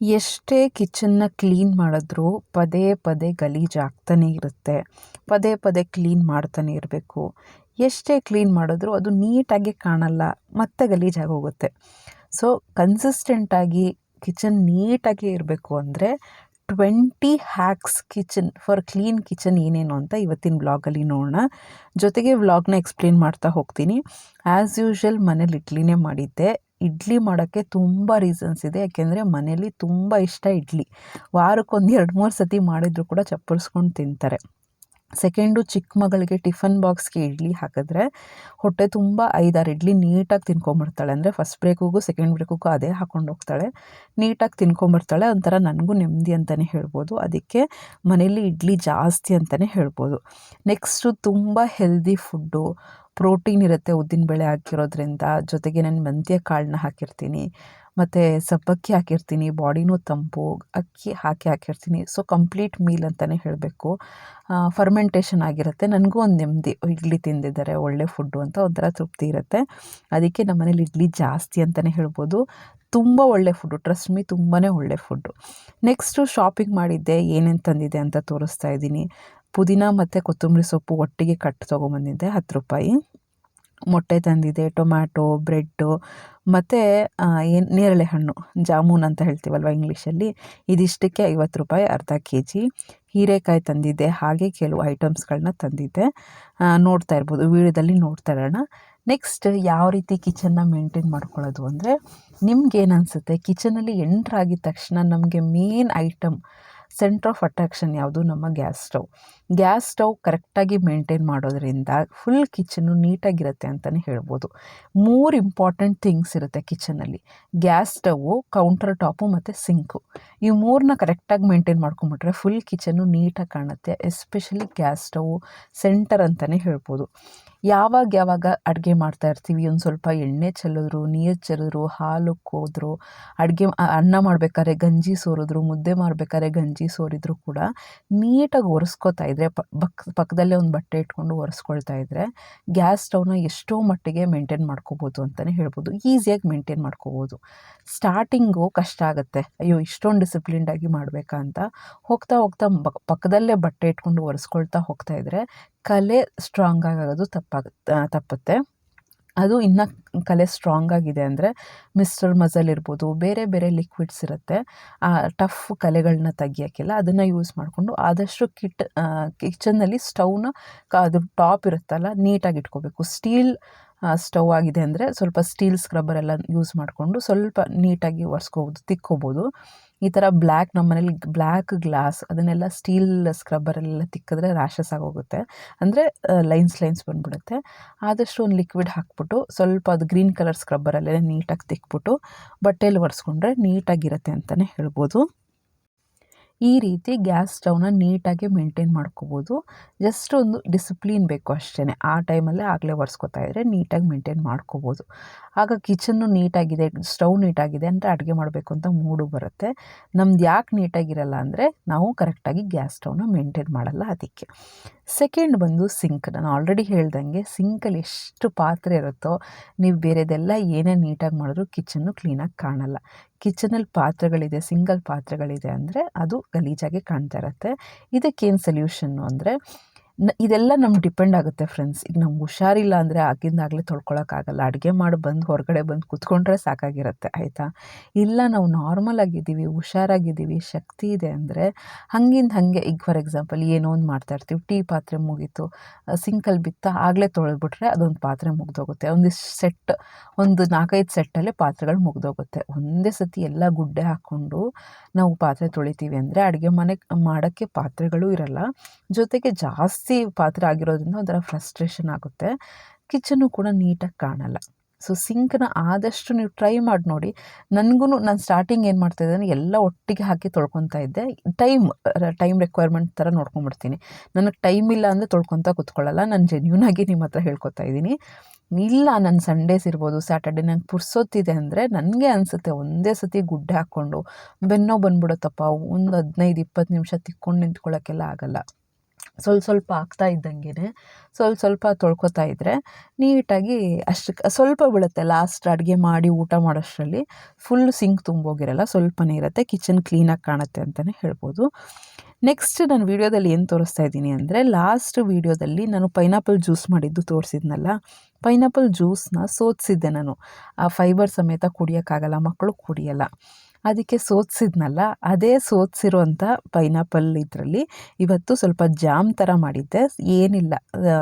ಎಷ್ಟೇ ಕಿಚನ್ನ ಕ್ಲೀನ್ ಮಾಡಿದ್ರೂ ಪದೇ ಪದೇ ಗಲೀಜಾಗ್ತಾನೆ ಇರುತ್ತೆ. ಪದೇ ಪದೇ ಕ್ಲೀನ್ ಮಾಡ್ತಾನೆ ಇರಬೇಕು. ಎಷ್ಟೇ ಕ್ಲೀನ್ ಮಾಡಿದ್ರೂ ಅದು ನೀಟಾಗಿ ಕಾಣಲ್ಲ, ಮತ್ತೆ ಗಲೀಜಾಗೋಗುತ್ತೆ ಸೊ ಕನ್ಸಿಸ್ಟೆಂಟಾಗಿ ಕಿಚನ್ ನೀಟಾಗಿ ಇರಬೇಕು ಅಂದರೆ twenty hacks kitchen for clean kitchen ಏನೇನು ಅಂತ ಇವತ್ತಿನ ವ್ಲಾಗಲ್ಲಿ ನೋಡೋಣ. ಜೊತೆಗೆ ವ್ಲಾಗ್ನ ಎಕ್ಸ್ಪ್ಲೇನ್ ಮಾಡ್ತಾ ಹೋಗ್ತೀನಿ. ಆ್ಯಸ್ ಯೂಶ್ವಲ್ ಮನೇಲಿ ಇಡ್ಲಿನೇ ಮಾಡಿದ್ದೆ. ಇಡ್ಲಿ ಮಾಡೋಕ್ಕೆ ತುಂಬ ರೀಸನ್ಸ್ ಇದೆ. ಯಾಕೆಂದರೆ ಮನೇಲಿ ತುಂಬ ಇಷ್ಟ ಇಡ್ಲಿ. ವಾರಕ್ಕೊಂದು ಎರಡು, ಮೂರು ಸತಿ ಮಾಡಿದರೂ ಕೂಡ ಚಪ್ಪರಿಸ್ಕೊಂಡು ತಿಂತಾರೆ. ಸೆಕೆಂಡು ಚಿಕ್ಕ ಮಗಳಿಗೆ ಟಿಫನ್ ಬಾಕ್ಸ್ಗೆ ಇಡ್ಲಿ ಹಾಕಿದ್ರೆ ಹೊಟ್ಟೆ ತುಂಬ ಐದಾರು ಇಡ್ಲಿ ನೀಟಾಗಿ ತಿನ್ಕೊಂಬರ್ತಾಳೆ ಅಂದರೆ ಫಸ್ಟ್ ಬ್ರೇಕಿಗೂ ಸೆಕೆಂಡ್ ಬ್ರೇಕಿಗೂ ಅದೇ ಹಾಕ್ಕೊಂಡು ಹೋಗ್ತಾಳೆ. ನೀಟಾಗಿ ತಿನ್ಕೊಂಬರ್ತಾಳೆ ಒಂಥರ ನನಗೂ ನೆಮ್ಮದಿ ಅಂತಲೇ ಹೇಳ್ಬೋದು. ಅದಕ್ಕೆ ಮನೇಲಿ ಇಡ್ಲಿ ಜಾಸ್ತಿ ಅಂತಲೇ ಹೇಳ್ಬೋದು. ನೆಕ್ಸ್ಟು ತುಂಬ ಹೆಲ್ದಿ ಫುಡ್ಡು ಪ್ರೋಟೀನ್ ಇರುತ್ತೆ ಉದ್ದಿನ ಬೇಳೆ ಹಾಕಿರೋದ್ರಿಂದ. ಜೊತೆಗೆ ನಾನು ಮೆಂತ್ಯ ಕಾಳನ್ನ ಹಾಕಿರ್ತೀನಿ. ಮತ್ತು ಸಬ್ಬಕ್ಕಿ ಹಾಕಿರ್ತೀನಿ, ಬಾಡಿನೂ ತಂಪು, ಅಕ್ಕಿ ಹಾಕಿ ಹಾಕಿರ್ತೀನಿ. ಸೊ ಕಂಪ್ಲೀಟ್ ಮೀಲ್ ಅಂತಲೇ ಹೇಳಬೇಕು. ಫರ್ಮೆಂಟೇಷನ್ ಆಗಿರುತ್ತೆ. ನನಗೂ ಒಂದು ನೆಮ್ಮದಿ ಇಡ್ಲಿ ತಿಂದಿದ್ದಾರೆ, ಒಳ್ಳೆ ಫುಡ್ಡು ಅಂತ ಒಂಥರ ತೃಪ್ತಿ ಇರುತ್ತೆ. ಅದಕ್ಕೆ ನಮ್ಮ ಮನೇಲಿ ಇಡ್ಲಿ ಜಾಸ್ತಿ ಅಂತಲೇ ಹೇಳ್ಬೋದು. ತುಂಬ ಒಳ್ಳೆ ಫುಡ್ಡು ಟ್ರಸ್ಟ್ ಮೀ ತುಂಬಾ ಒಳ್ಳೆ ಫುಡ್ಡು ನೆಕ್ಸ್ಟು ಶಾಪಿಂಗ್ ಮಾಡಿದ್ದೆ, ಏನೇನು ತಂದಿದೆ ಅಂತ ತೋರಿಸ್ತಾ ಇದ್ದೀನಿ. ಪುದೀನ ಮತ್ತು ಕೊತ್ತಂಬರಿ ಸೊಪ್ಪು ಒಟ್ಟಿಗೆ ಕಟ್ ತೊಗೊಂಬಂದಿದ್ದೆ, ಹತ್ತು ರೂಪಾಯಿ. ಮೊಟ್ಟೆ ತಂದಿದೆ, ಟೊಮ್ಯಾಟೊ, ಬ್ರೆಡ್ಡು, ಮತ್ತು ಏನು, ನೇರಳೆ ಹಣ್ಣು, ಜಾಮೂನ್ ಅಂತ ಹೇಳ್ತೀವಲ್ವ ಇಂಗ್ಲೀಷಲ್ಲಿ. ಇದಿಷ್ಟಕ್ಕೆ ಐವತ್ತು ರೂಪಾಯಿ ಅರ್ಧ ಕೆ ಜಿ ಹೀರೆಕಾಯಿ ತಂದಿದ್ದೆ, ಹಾಗೆ ಕೆಲವು ಐಟಮ್ಸ್ಗಳನ್ನ ತಂದಿದ್ದೆ. ನೋಡ್ತಾ ಇರ್ಬೋದು, ವೀಡಿಯೋದಲ್ಲಿ ನೋಡ್ತಾ ಇರೋಣ. ನೆಕ್ಸ್ಟ್, ಯಾವ ರೀತಿ ಕಿಚನ್ನ ಮೇಂಟೈನ್ ಮಾಡ್ಕೊಳ್ಳೋದು ಅಂದರೆ ನಿಮ್ಗೇನು ಅನಿಸುತ್ತೆ ಕಿಚನಲ್ಲಿ ಎಂಟ್ರಾಗಿದ ತಕ್ಷಣ ನಮಗೆ main item, centre of attraction ಯಾವುದು? ನಮ್ಮ ಗ್ಯಾಸ್ ಸ್ಟವ್. ಗ್ಯಾಸ್ ಸ್ಟವ್ ಕರೆಕ್ಟಾಗಿ ಮೇಂಟೈನ್ ಮಾಡೋದ್ರಿಂದ ಫುಲ್ ಕಿಚನು ನೀಟಾಗಿರುತ್ತೆ ಅಂತಲೇ ಹೇಳ್ಬೋದು. ಮೂರು ಇಂಪಾರ್ಟೆಂಟ್ ಥಿಂಗ್ಸ್ ಇರುತ್ತೆ ಕಿಚನಲ್ಲಿ. ಗ್ಯಾಸ್ ಸ್ಟವ್ವು ಕೌಂಟರ್ ಟಾಪು ಮತ್ತು ಸಿಂಕು. ಈ ಮೂರನ್ನ ಕರೆಕ್ಟಾಗಿ ಮೇಂಟೈನ್ ಮಾಡ್ಕೊಂಬಿಟ್ರೆ ಫುಲ್ ಕಿಚನು ನೀಟಾಗಿ ಕಾಣುತ್ತೆ, ಎಸ್ಪೆಷಲಿ ಗ್ಯಾಸ್ ಸ್ಟವ್ ಸೆಂಟರ್ ಅಂತಲೇ ಹೇಳ್ಬೋದು. ಯಾವಾಗ ಯಾವಾಗ ಅಡುಗೆ ಮಾಡ್ತಾ ಇರ್ತೀವಿ, ಒಂದು ಸ್ವಲ್ಪ ಎಣ್ಣೆ ಚೆಲ್ಲಿದ್ರು, ನೀರು ಚೆಲ್ಲಿದ್ರು, ಹಾಲು ಕೋದ್ರು ಅಡುಗೆ ಅನ್ನ ಮಾಡಬೇಕಾದ್ರೆ ಗಂಜಿ ಸೋರಿದ್ರು, ಮುದ್ದೆ ಮಾಡಬೇಕಾದ್ರೆ ಗಂಜಿ ಸೋರಿದ್ರು ಕೂಡ ನೀಟಾಗಿ ಒರೆಸ್ಕೋತಾ ಇದ್ದರೆ ಪಕ್ ಪಕ್ಕದಲ್ಲೇ ಒಂದು ಬಟ್ಟೆ ಇಟ್ಕೊಂಡು ಒರೆಸ್ಕೊಳ್ತಾ ಇದ್ದರೆ ಗ್ಯಾಸ್ ಸ್ಟವ್ನ ಎಷ್ಟೋ ಮಟ್ಟಿಗೆ ಮೇಂಟೈನ್ ಮಾಡ್ಕೋಬೋದು ಅಂತಲೇ ಹೇಳ್ಬೋದು. ಈಸಿಯಾಗಿ ಮೇಂಟೈನ್ ಮಾಡ್ಕೋಬೋದು. ಸ್ಟಾರ್ಟಿಂಗು ಕಷ್ಟ ಆಗುತ್ತೆ. ಅಯ್ಯೋ, ಇಷ್ಟೊಂದು ಡಿಸಿಪ್ಲಿನ್ಡಾಗಿ ಮಾಡಬೇಕಾ ಅಂತ ಹೋಗ್ತಾ ಹೋಗ್ತಾ ಪಕ್ಕದಲ್ಲೇ ಬಟ್ಟೆ ಇಟ್ಕೊಂಡು ಒರೆಸ್ಕೊಳ್ತಾ ಹೋಗ್ತಾ ಇದ್ದರೆ ಕಲೆ ಸ್ಟ್ರಾಂಗ್ ಆಗೋದು ತಪ್ಪಾಗುತ್ತೆ ತಪ್ಪುತ್ತೆ. ಅದು ಇನ್ನು ಕಲೆ ಸ್ಟ್ರಾಂಗ್ ಆಗಿದೆ ಅಂದರೆ ಮಿಸ್ಟರ್ ಮಜಲ್ ಇರ್ಬೋದು, ಬೇರೆ ಬೇರೆ ಲಿಕ್ವಿಡ್ಸ್ ಇರುತ್ತೆ. ಆ ಟಫ್ ಕಲೆಗಳನ್ನ ತೆಗಿಯೋಕ್ಕೆಲ್ಲ ಅದನ್ನು ಯೂಸ್ ಮಾಡಿಕೊಂಡು ಆದಷ್ಟು ಕಿಟ್ ಕಿಚನ್ನಲ್ಲಿ ಕ ಅದ್ರ ಟಾಪ್ ಇರುತ್ತಲ್ಲ ನೀಟಾಗಿ ಇಟ್ಕೋಬೇಕು. ಸ್ಟೀಲ್ ಸ್ಟವ್ ಆಗಿದೆ ಅಂದರೆ ಸ್ವಲ್ಪ ಸ್ಟೀಲ್ ಸ್ಕ್ರಬ್ಬರ್ ಎಲ್ಲ ಯೂಸ್ ಮಾಡಿಕೊಂಡು ಸ್ವಲ್ಪ ನೀಟಾಗಿ ಒರೆಸ್ಕೋಬೋದು, ತಿಕ್ಕೋಬೋದು. ಈ ಥರ ಬ್ಲ್ಯಾಕ್ ನಮ್ಮ ಮನೇಲಿ ಬ್ಲ್ಯಾಕ್ ಗ್ಲಾಸ್ ಅದನ್ನೆಲ್ಲ ಸ್ಟೀಲ್ ಸ್ಕ್ರಬ್ಬರೆಲ್ಲ ತಿಕ್ಕಿದ್ರೆ ರ್ಯಾಷಸ್ ಆಗೋಗುತ್ತೆ. ಅಂದರೆ ಲೈನ್ಸ್ ಲೈನ್ಸ್ ಬಂದುಬಿಡುತ್ತೆ. ಆದಷ್ಟು ಒಂದು ಲಿಕ್ವಿಡ್ ಹಾಕ್ಬಿಟ್ಟು ಸ್ವಲ್ಪ ಅದು ಗ್ರೀನ್ ಕಲರ್ ಸ್ಕ್ರಬ್ಬರಲ್ಲೆಲ್ಲ ನೀಟಾಗಿ ತಿಕ್ಬಿಟ್ಟು ಬಟ್ಟೆಯಲ್ಲಿ ಒರೆಸ್ಕೊಂಡ್ರೆ ನೀಟಾಗಿರುತ್ತೆ ಅಂತಲೇ ಹೇಳ್ಬೋದು. ಈ ರೀತಿ ಗ್ಯಾಸ್ ಸ್ಟವ್ನ ನೀಟಾಗಿ ಮೇಂಟೈನ್ ಮಾಡ್ಕೋಬೋದು. ಜಸ್ಟ್ ಒಂದು ಡಿಸಿಪ್ಲಿನ್ ಬೇಕು ಅಷ್ಟೇ ಆ ಟೈಮಲ್ಲೇ ಆಗಲೇ ಒರೆಸ್ಕೊತಾ ಇದ್ದರೆ ನೀಟಾಗಿ ಮೇಂಟೈನ್ ಮಾಡ್ಕೋಬೋದು. ಆಗ ಕಿಚನ್ನು ನೀಟಾಗಿದೆ, ಸ್ಟವ್ ನೀಟಾಗಿದೆ ಅಂದರೆ ಅಡುಗೆ ಮಾಡಬೇಕು ಅಂತ ಮೂಡು ಬರುತ್ತೆ. ನಮ್ದು ಯಾಕೆ ನೀಟಾಗಿರಲ್ಲ ಅಂದರೆ ನಾವು ಕರೆಕ್ಟಾಗಿ ಗ್ಯಾಸ್ ಸ್ಟವ್ನ ಮೇಂಟೈನ್ ಮಾಡಲ್ಲ ಅದಕ್ಕೆ. ಸೆಕೆಂಡ್ ಬಂದು ಸಿಂಕ್. ನಾನು ಆಲ್ರೆಡಿ ಹೇಳ್ದಂಗೆ ಸಿಂಕಲ್ಲಿ ಎಷ್ಟು ಪಾತ್ರೆ ಇರುತ್ತೋ, ನೀವು ಬೇರೆದೆಲ್ಲ ಏನೇ ನೀಟಾಗಿ ಮಾಡಿದ್ರು ಕಿಚನ್ನು ಕ್ಲೀನಾಗಿ ಕಾಣಲ್ಲ. ಕಿಚನಲ್ಲಿ ಪಾತ್ರೆಗಳಿದೆ ಸಿಂಗಲ್ ಪಾತ್ರೆಗಳಿದೆ ಅಂದರೆ ಅದು ಗಲೀಜಾಗಿ ಕಾಣ್ತಾ ಇರುತ್ತೆ. ಇದಕ್ಕೇನು ಸೊಲ್ಯೂಷನ್ನು ಅಂದರೆ ಇದೆಲ್ಲ ನಮ್ಗೆ ಡಿಪೆಂಡ್ ಆಗುತ್ತೆ ಫ್ರೆಂಡ್ಸ್. ಈಗ ನಮ್ಗೆ ಹುಷಾರಿಲ್ಲ ಅಂದರೆ ಆಗಿಂದಾಗಲೇ ತೊಳ್ಕೊಳಕ್ಕಾಗಲ್ಲ ಅಡುಗೆ ಮಾಡಿ, ಬಂದು ಹೊರಗಡೆ ಬಂದು ಕುತ್ಕೊಂಡ್ರೆ ಸಾಕಾಗಿರುತ್ತೆ, ಆಯಿತಾ? ಇಲ್ಲ, ನಾವು ನಾರ್ಮಲ್ ಆಗಿದ್ದೀವಿ, ಹುಷಾರಾಗಿದ್ದೀವಿ, ಶಕ್ತಿ ಇದೆ ಅಂದರೆ ಹಂಗಿಂದ ಹಾಗೆ. ಈಗ ಫಾರ್ ಎಕ್ಸಾಂಪಲ್ ಏನೋ ಒಂದು ಮಾಡ್ತಾ ಇರ್ತೀವಿ, ಟೀ ಪಾತ್ರೆ ಮುಗೀತು ಸಿಂಕಲ್ಲಿ ಬಿತ್ತ ಆಗಲೇ ತೊಳೆದ್ಬಿಟ್ರೆ ಅದೊಂದು ಪಾತ್ರೆ ಮುಗ್ದೋಗುತ್ತೆ. ಒಂದಿಷ್ಟು ಸೆಟ್, ಒಂದು ನಾಲ್ಕೈದು ಸೆಟ್ಟಲ್ಲೇ ಪಾತ್ರೆಗಳು ಮುಗ್ದೋಗುತ್ತೆ. ಒಂದೇ ಸತಿ ಎಲ್ಲ ಗುಡ್ಡೆ ಹಾಕ್ಕೊಂಡು ನಾವು ಪಾತ್ರೆ ತೊಳಿತೀವಿ ಅಂದರೆ ಅಡುಗೆ ಮನೆ, ಮಾಡೋಕ್ಕೆ ಪಾತ್ರೆಗಳು ಇರಲ್ಲ. ಜೊತೆಗೆ ಜಾಸ್ತಿ ಪಾತ್ರೆ ಆಗಿರೋದ್ರಿಂದ ಒಂಥರ ಫ್ರಸ್ಟ್ರೇಷನ್ ಆಗುತ್ತೆ. ಕಿಚನ್ನು ಕೂಡ ನೀಟಾಗಿ ಕಾಣಲ್ಲ. ಸೊ ಸಿಂಕ್ನ ಆದಷ್ಟು ನೀವು ಟ್ರೈ ಮಾಡಿ ನೋಡಿ. ನನಗೂ ನಾನು ಸ್ಟಾರ್ಟಿಂಗ್ ಏನು ಮಾಡ್ತಾಯಿದ್ದೆ ಅಂದರೆ ಎಲ್ಲ ಒಟ್ಟಿಗೆ ಹಾಕಿ ತೊಳ್ಕೊತಾ ಇದ್ದೆ. ಟೈಮ್ ಟೈಮ್ ರಿಕ್ವೈರ್ಮೆಂಟ್ ಥರ ನೋಡ್ಕೊಂಬಿಡ್ತೀನಿ. ನನಗೆ ಟೈಮ್ ಇಲ್ಲ ಅಂದರೆ ತೊಳ್ಕೊತಾ ಕೂತ್ಕೊಳ್ಳಲ್ಲ. ನಾನು ಜೆನ್ಯೂನಾಗಿ ನಿಮ್ಮ ಹತ್ರ ಹೇಳ್ಕೊತಾ ಇದ್ದೀನಿ. ಇಲ್ಲ ನನ್ನ ಸಂಡೇಸ್ ಇರ್ಬೋದು ಸ್ಯಾಟರ್ಡೆ ನಂಗೆ ಪುರ್ಸೊತ್ತಿದೆ ಅಂದರೆ ನನಗೆ ಅನಿಸುತ್ತೆ ಒಂದೇ ಸತಿ ಗುಡ್ಡೆ ಹಾಕ್ಕೊಂಡು ಬೆನ್ನೋ ಬಂದ್ಬಿಡುತ್ತಪ್ಪ. ಒಂದು ಹದಿನೈದು, ಇಪ್ಪತ್ತು ನಿಮಿಷ ತಿಕ್ಕೊಂಡು ನಿಂತ್ಕೊಳ್ಳೋಕ್ಕೆಲ್ಲ ಆಗಲ್ಲ. ಸ್ವಲ್ಪ ಸ್ವಲ್ಪ ಆಗ್ತಾ ಇದ್ದಂಗೆ ಸ್ವಲ್ಪ ಸ್ವಲ್ಪ ತೊಳ್ಕೊತಾ ಇದ್ದರೆ ನೀಟಾಗಿ ಅಷ್ಟು ಸ್ವಲ್ಪ ಬೀಳುತ್ತೆ ಲಾಸ್ಟ್ ಅಡುಗೆ ಮಾಡಿ ಊಟ ಮಾಡೋಷ್ಟರಲ್ಲಿ. ಫುಲ್ ಸಿಂಕ್ ತುಂಬೋಗಿರಲ್ಲ, ಸ್ವಲ್ಪನೇ ಇರುತ್ತೆ ಕಿಚನ್ ಕ್ಲೀನಾಗಿ ಕಾಣುತ್ತೆ ಅಂತಲೇ ಹೇಳ್ಬೋದು. ನೆಕ್ಸ್ಟ್ ನಾನು ವೀಡಿಯೋದಲ್ಲಿ ಏನು ತೋರಿಸ್ತಾ ಇದ್ದೀನಿ ಅಂದರೆ ಲಾಸ್ಟ್ ವೀಡಿಯೋದಲ್ಲಿ ನಾನು ಪೈನಾಪಲ್ ಜ್ಯೂಸ್ ಮಾಡಿದ್ದು ತೋರಿಸಿದ್ನಲ್ಲ ಪೈನಾಪಲ್ ಜ್ಯೂಸನ್ನ ಸೋತಿಸಿದ್ದೆ ನಾನು. ಆ ಫೈಬರ್ ಸಮೇತ ಕುಡಿಯೋಕ್ಕಾಗಲ್ಲ ಮಕ್ಕಳು ಕುಡಿಯಲ್ಲ. ಅದಕ್ಕೆ ಸೋದಿಸಿದ್ನಲ್ಲ ಅದೇ ಸೋದಿಸಿರುವಂಥ ಪೈನಾಪಲ್ ಇದರಲ್ಲಿ ಇವತ್ತು ಸ್ವಲ್ಪ ಜಾಮ್ ಥರ ಮಾಡಿದ್ದೆ. ಏನಿಲ್ಲ,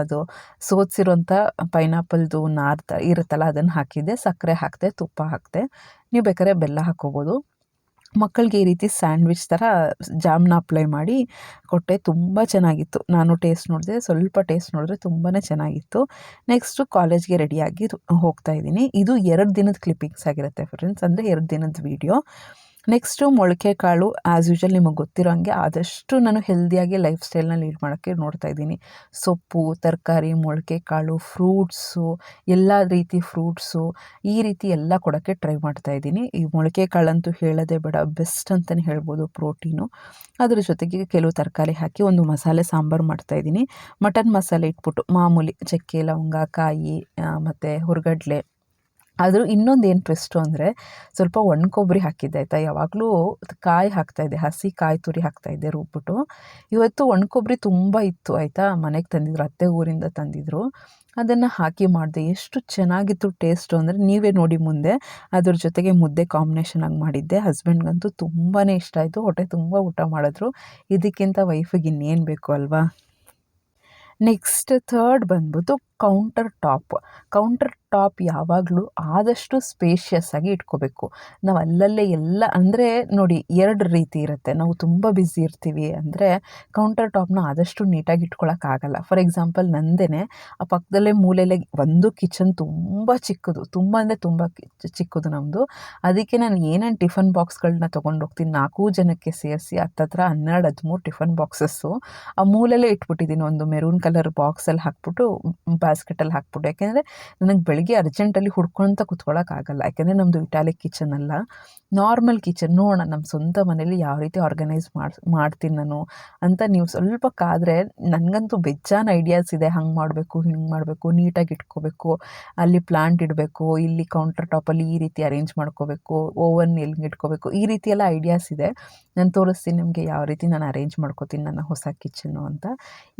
ಅದು ಸೋತ್ಸಿರುವಂಥ ಪೈನಾಪಲ್ದು ನಾರ್ ತ ಇರುತ್ತಲ್ಲ ಅದನ್ನು ಹಾಕಿದ್ದೆ. ಸಕ್ಕರೆ ಹಾಕಿದೆ, ತುಪ್ಪ ಹಾಕಿದೆ. ನೀವು ಬೇಕಾದ್ರೆ ಬೆಲ್ಲ ಹಾಕ್ಕೋಬೋದು. ಮಕ್ಕಳಿಗೆ ಈ ರೀತಿ ಸ್ಯಾಂಡ್ವಿಚ್ ಥರ ಜಾಮ್ನ ಅಪ್ಲೈ ಮಾಡಿ ಕೊಟ್ಟೆ ತುಂಬ ಚೆನ್ನಾಗಿತ್ತು. ನಾನು ಟೇಸ್ಟ್ ನೋಡಿದೆ, ಸ್ವಲ್ಪ ಟೇಸ್ಟ್ ನೋಡಿದ್ರೆ ತುಂಬಾ ಚೆನ್ನಾಗಿತ್ತು. ನೆಕ್ಸ್ಟು ಕಾಲೇಜ್ಗೆ ರೆಡಿಯಾಗಿ ಹೋಗ್ತಾ ಇದ್ದೀನಿ. ಇದು ಎರಡು ದಿನದ ಕ್ಲಿಪ್ಪಿಂಗ್ಸ್ ಆಗಿರುತ್ತೆ ಫ್ರೆಂಡ್ಸ್. ಅಂದರೆ ಎರಡು ದಿನದ ವೀಡಿಯೋ. ನೆಕ್ಸ್ಟು ಮೊಳಕೆ ಕಾಳು ಆ್ಯಸ್ ಯೂಶಲ್ ನಿಮಗೆ ಗೊತ್ತಿರೋ ಹಾಗೆ ಆದಷ್ಟು ನಾನು ಹೆಲ್ದಿಯಾಗಿ ಲೈಫ್ ಸ್ಟೈಲ್ನ ಲೀಡ್ ಮಾಡೋಕ್ಕೆ ನೋಡ್ತಾ ಇದ್ದೀನಿ. ಸೊಪ್ಪು, ತರಕಾರಿ, ಮೊಳಕೆ ಕಾಳು ಫ್ರೂಟ್ಸು ಎಲ್ಲ ರೀತಿ ಫ್ರೂಟ್ಸು ಈ ರೀತಿ ಎಲ್ಲ ಕೊಡೋಕ್ಕೆ ಟ್ರೈ ಮಾಡ್ತಾ ಇದ್ದೀನಿ. ಈ ಮೊಳಕೆ ಕಾಳಂತೂ ಹೇಳೋದೇ ಬೇಡ ಬೆಸ್ಟ್ ಅಂತಲೇ ಹೇಳ್ಬೋದು ಪ್ರೋಟೀನು ಅದ್ರ ಜೊತೆಗೆ ಕೆಲವು ತರಕಾರಿ ಹಾಕಿ ಒಂದು ಮಸಾಲೆ ಸಾಂಬಾರು ಮಾಡ್ತಾಯಿದ್ದೀನಿ ಮಟನ್ ಮಸಾಲೆ ಇಟ್ಬಿಟ್ಟು ಮಾಮೂಲಿ ಚಕ್ಕೆ, ಲವಂಗ, ಕಾಯಿ ಮತ್ತು ಹುರ್ಗಡ್ಲೆ ಆದರೂ ಇನ್ನೊಂದು ಏನು ಟ್ವಿಸ್ಟು ಅಂದರೆ ಸ್ವಲ್ಪ ಒಣ ಕೊಬ್ಬರಿ ಹಾಕಿದ್ದೆ ಆಯಿತಾ? ಯಾವಾಗಲೂ ಕಾಯಿ ಹಾಕ್ತಾಯಿದ್ದೆ ಹಸಿ ಕಾಯಿ ತುರಿ ಹಾಕ್ತಾಯಿದ್ದೆ ರುಬ್ಬಿಟ್ಟು. ಇವತ್ತು ಒಣ ಕೊಬ್ಬರಿ ತುಂಬ ಇತ್ತು ಆಯಿತಾ? ಮನೆಗೆ ತಂದಿದ್ರು, ಅತ್ತೆ ಊರಿಂದ ತಂದಿದ್ರು. ಅದನ್ನು ಹಾಕಿ ಮಾಡಿದೆ. ಎಷ್ಟು ಚೆನ್ನಾಗಿತ್ತು ಟೇಸ್ಟು ಅಂದರೆ ನೀವೇ ನೋಡಿ ಮುಂದೆ. ಅದ್ರ ಜೊತೆಗೆ ಮುದ್ದೆ ಕಾಂಬಿನೇಷನಾಗಿ ಮಾಡಿದ್ದೆ. ಹಸ್ಬೆಂಡ್ಗಂತೂ ತುಂಬಾ ಇಷ್ಟ ಆಯಿತು. ಹೊಟ್ಟೆ ತುಂಬ ಊಟ ಮಾಡಿದ್ರು. ಇದಕ್ಕಿಂತ ವೈಫಿಗೆ ಇನ್ನೇನು ಬೇಕು ಅಲ್ವಾ? ನೆಕ್ಸ್ಟ್ ಥರ್ಡ್ ಬಂದ್ಬಿಟ್ಟು ಕೌಂಟರ್ ಟಾಪ್ ಕೌಂಟರ್ ಟಾಪ್ ಯಾವಾಗಲೂ ಆದಷ್ಟು ಸ್ಪೇಷಿಯಸ್ ಆಗಿ ಇಟ್ಕೋಬೇಕು. ನಾವು ಅಲ್ಲಲ್ಲೇ ಎಲ್ಲ, ಅಂದರೆ ನೋಡಿ ಎರಡು ರೀತಿ ಇರುತ್ತೆ. ನಾವು ತುಂಬ ಬ್ಯುಸಿ ಇರ್ತೀವಿ ಅಂದರೆ ಕೌಂಟರ್ ಟಾಪ್ನ ಆದಷ್ಟು ನೀಟಾಗಿ ಇಟ್ಕೊಳ್ಳೋಕ್ಕಾಗಲ್ಲ ಫಾರ್ ಎಕ್ಸಾಂಪಲ್ ನಂದೇ ಆ ಪಕ್ಕದಲ್ಲೇ ಮೂಲೆಯಲ್ಲೇ ಒಂದು ಕಿಚನ್ ತುಂಬ ಚಿಕ್ಕದು. ತುಂಬ ಅಂದರೆ ತುಂಬ ಚಿಕ್ಕದು ನಮ್ಮದು ಅದಕ್ಕೆ ನಾನು ಏನೇನು ಟಿಫನ್ ಬಾಕ್ಸ್ಗಳನ್ನ ತೊಗೊಂಡು ಹೋಗ್ತೀನಿ ನಾಲ್ಕು ಜನಕ್ಕೆ ಸೇರಿಸಿ ಹತ್ತತ್ರ ಹನ್ನೆರಡು, ಹದಿಮೂರು ಟಿಫನ್ ಬಾಕ್ಸಸ್ಸು ಆ ಮೂಲೆಯಲ್ಲೇ ಇಟ್ಬಿಟ್ಟಿದ್ದೀನಿ ಒಂದು ಮೆರೂನ್ ಕಲರ್ ಬಾಕ್ಸಲ್ಲಿ ಹಾಕ್ಬಿಟ್ಟು ಬಾಸ್ಕೆಟಲ್ಲಿ ಹಾಕ್ಬಿಟ್ಟು ಯಾಕೆಂದರೆ ನನಗೆ ಬೆಳಗ್ಗೆ ಅರ್ಜೆಂಟಲ್ಲಿ ಹುಡ್ಕೊಳ್ತಾ ಕುತ್ಕೊಳ್ಳೋಕ್ಕಾಗಲ್ಲ ಯಾಕೆಂದರೆ ನಮ್ಮದು ಇಟಾಲಿಕ್ ಕಿಚನ್ ಅಲ್ಲ. ನಾರ್ಮಲ್ ಕಿಚನ್ ನೋಡೋಣ ನಮ್ಮ ಸ್ವಂತ ಮನೇಲಿ ಯಾವ ರೀತಿ ಆರ್ಗನೈಸ್ ಮಾಡಿ, ಮಾಡ್ತೀನಿ ನಾನು ಅಂತ ನೀವು ಸ್ವಲ್ಪ ಕಾದರೆ ನನಗಂತೂ ಬೆಜ್ಜಾನ್ ಐಡಿಯಾಸ್ ಇದೆ. ಹಂಗೆ ಮಾಡಬೇಕು, ಹಿಂಗೆ ಮಾಡಬೇಕು, ನೀಟಾಗಿ ಇಟ್ಕೋಬೇಕು, ಅಲ್ಲಿ ಪ್ಲಾಂಟ್ ಇಡಬೇಕು, ಇಲ್ಲಿ ಕೌಂಟರ್ ಟಾಪಲ್ಲಿ ಈ ರೀತಿ ಅರೇಂಜ್ ಮಾಡ್ಕೋಬೇಕು ಓವನ್ ಎಲ್ಲಿ ಇಟ್ಕೋಬೇಕು, ಈ ರೀತಿ ಎಲ್ಲ ಐಡಿಯಾಸ್ ಇದೆ. ನಾನು ತೋರಿಸ್ತೀನಿ ನಿಮಗೆ ಯಾವ ರೀತಿ ನಾನು ಅರೇಂಜ್ ಮಾಡ್ಕೋತೀನಿ ನನ್ನ ಹೊಸ ಕಿಚನ್ನು ಅಂತ.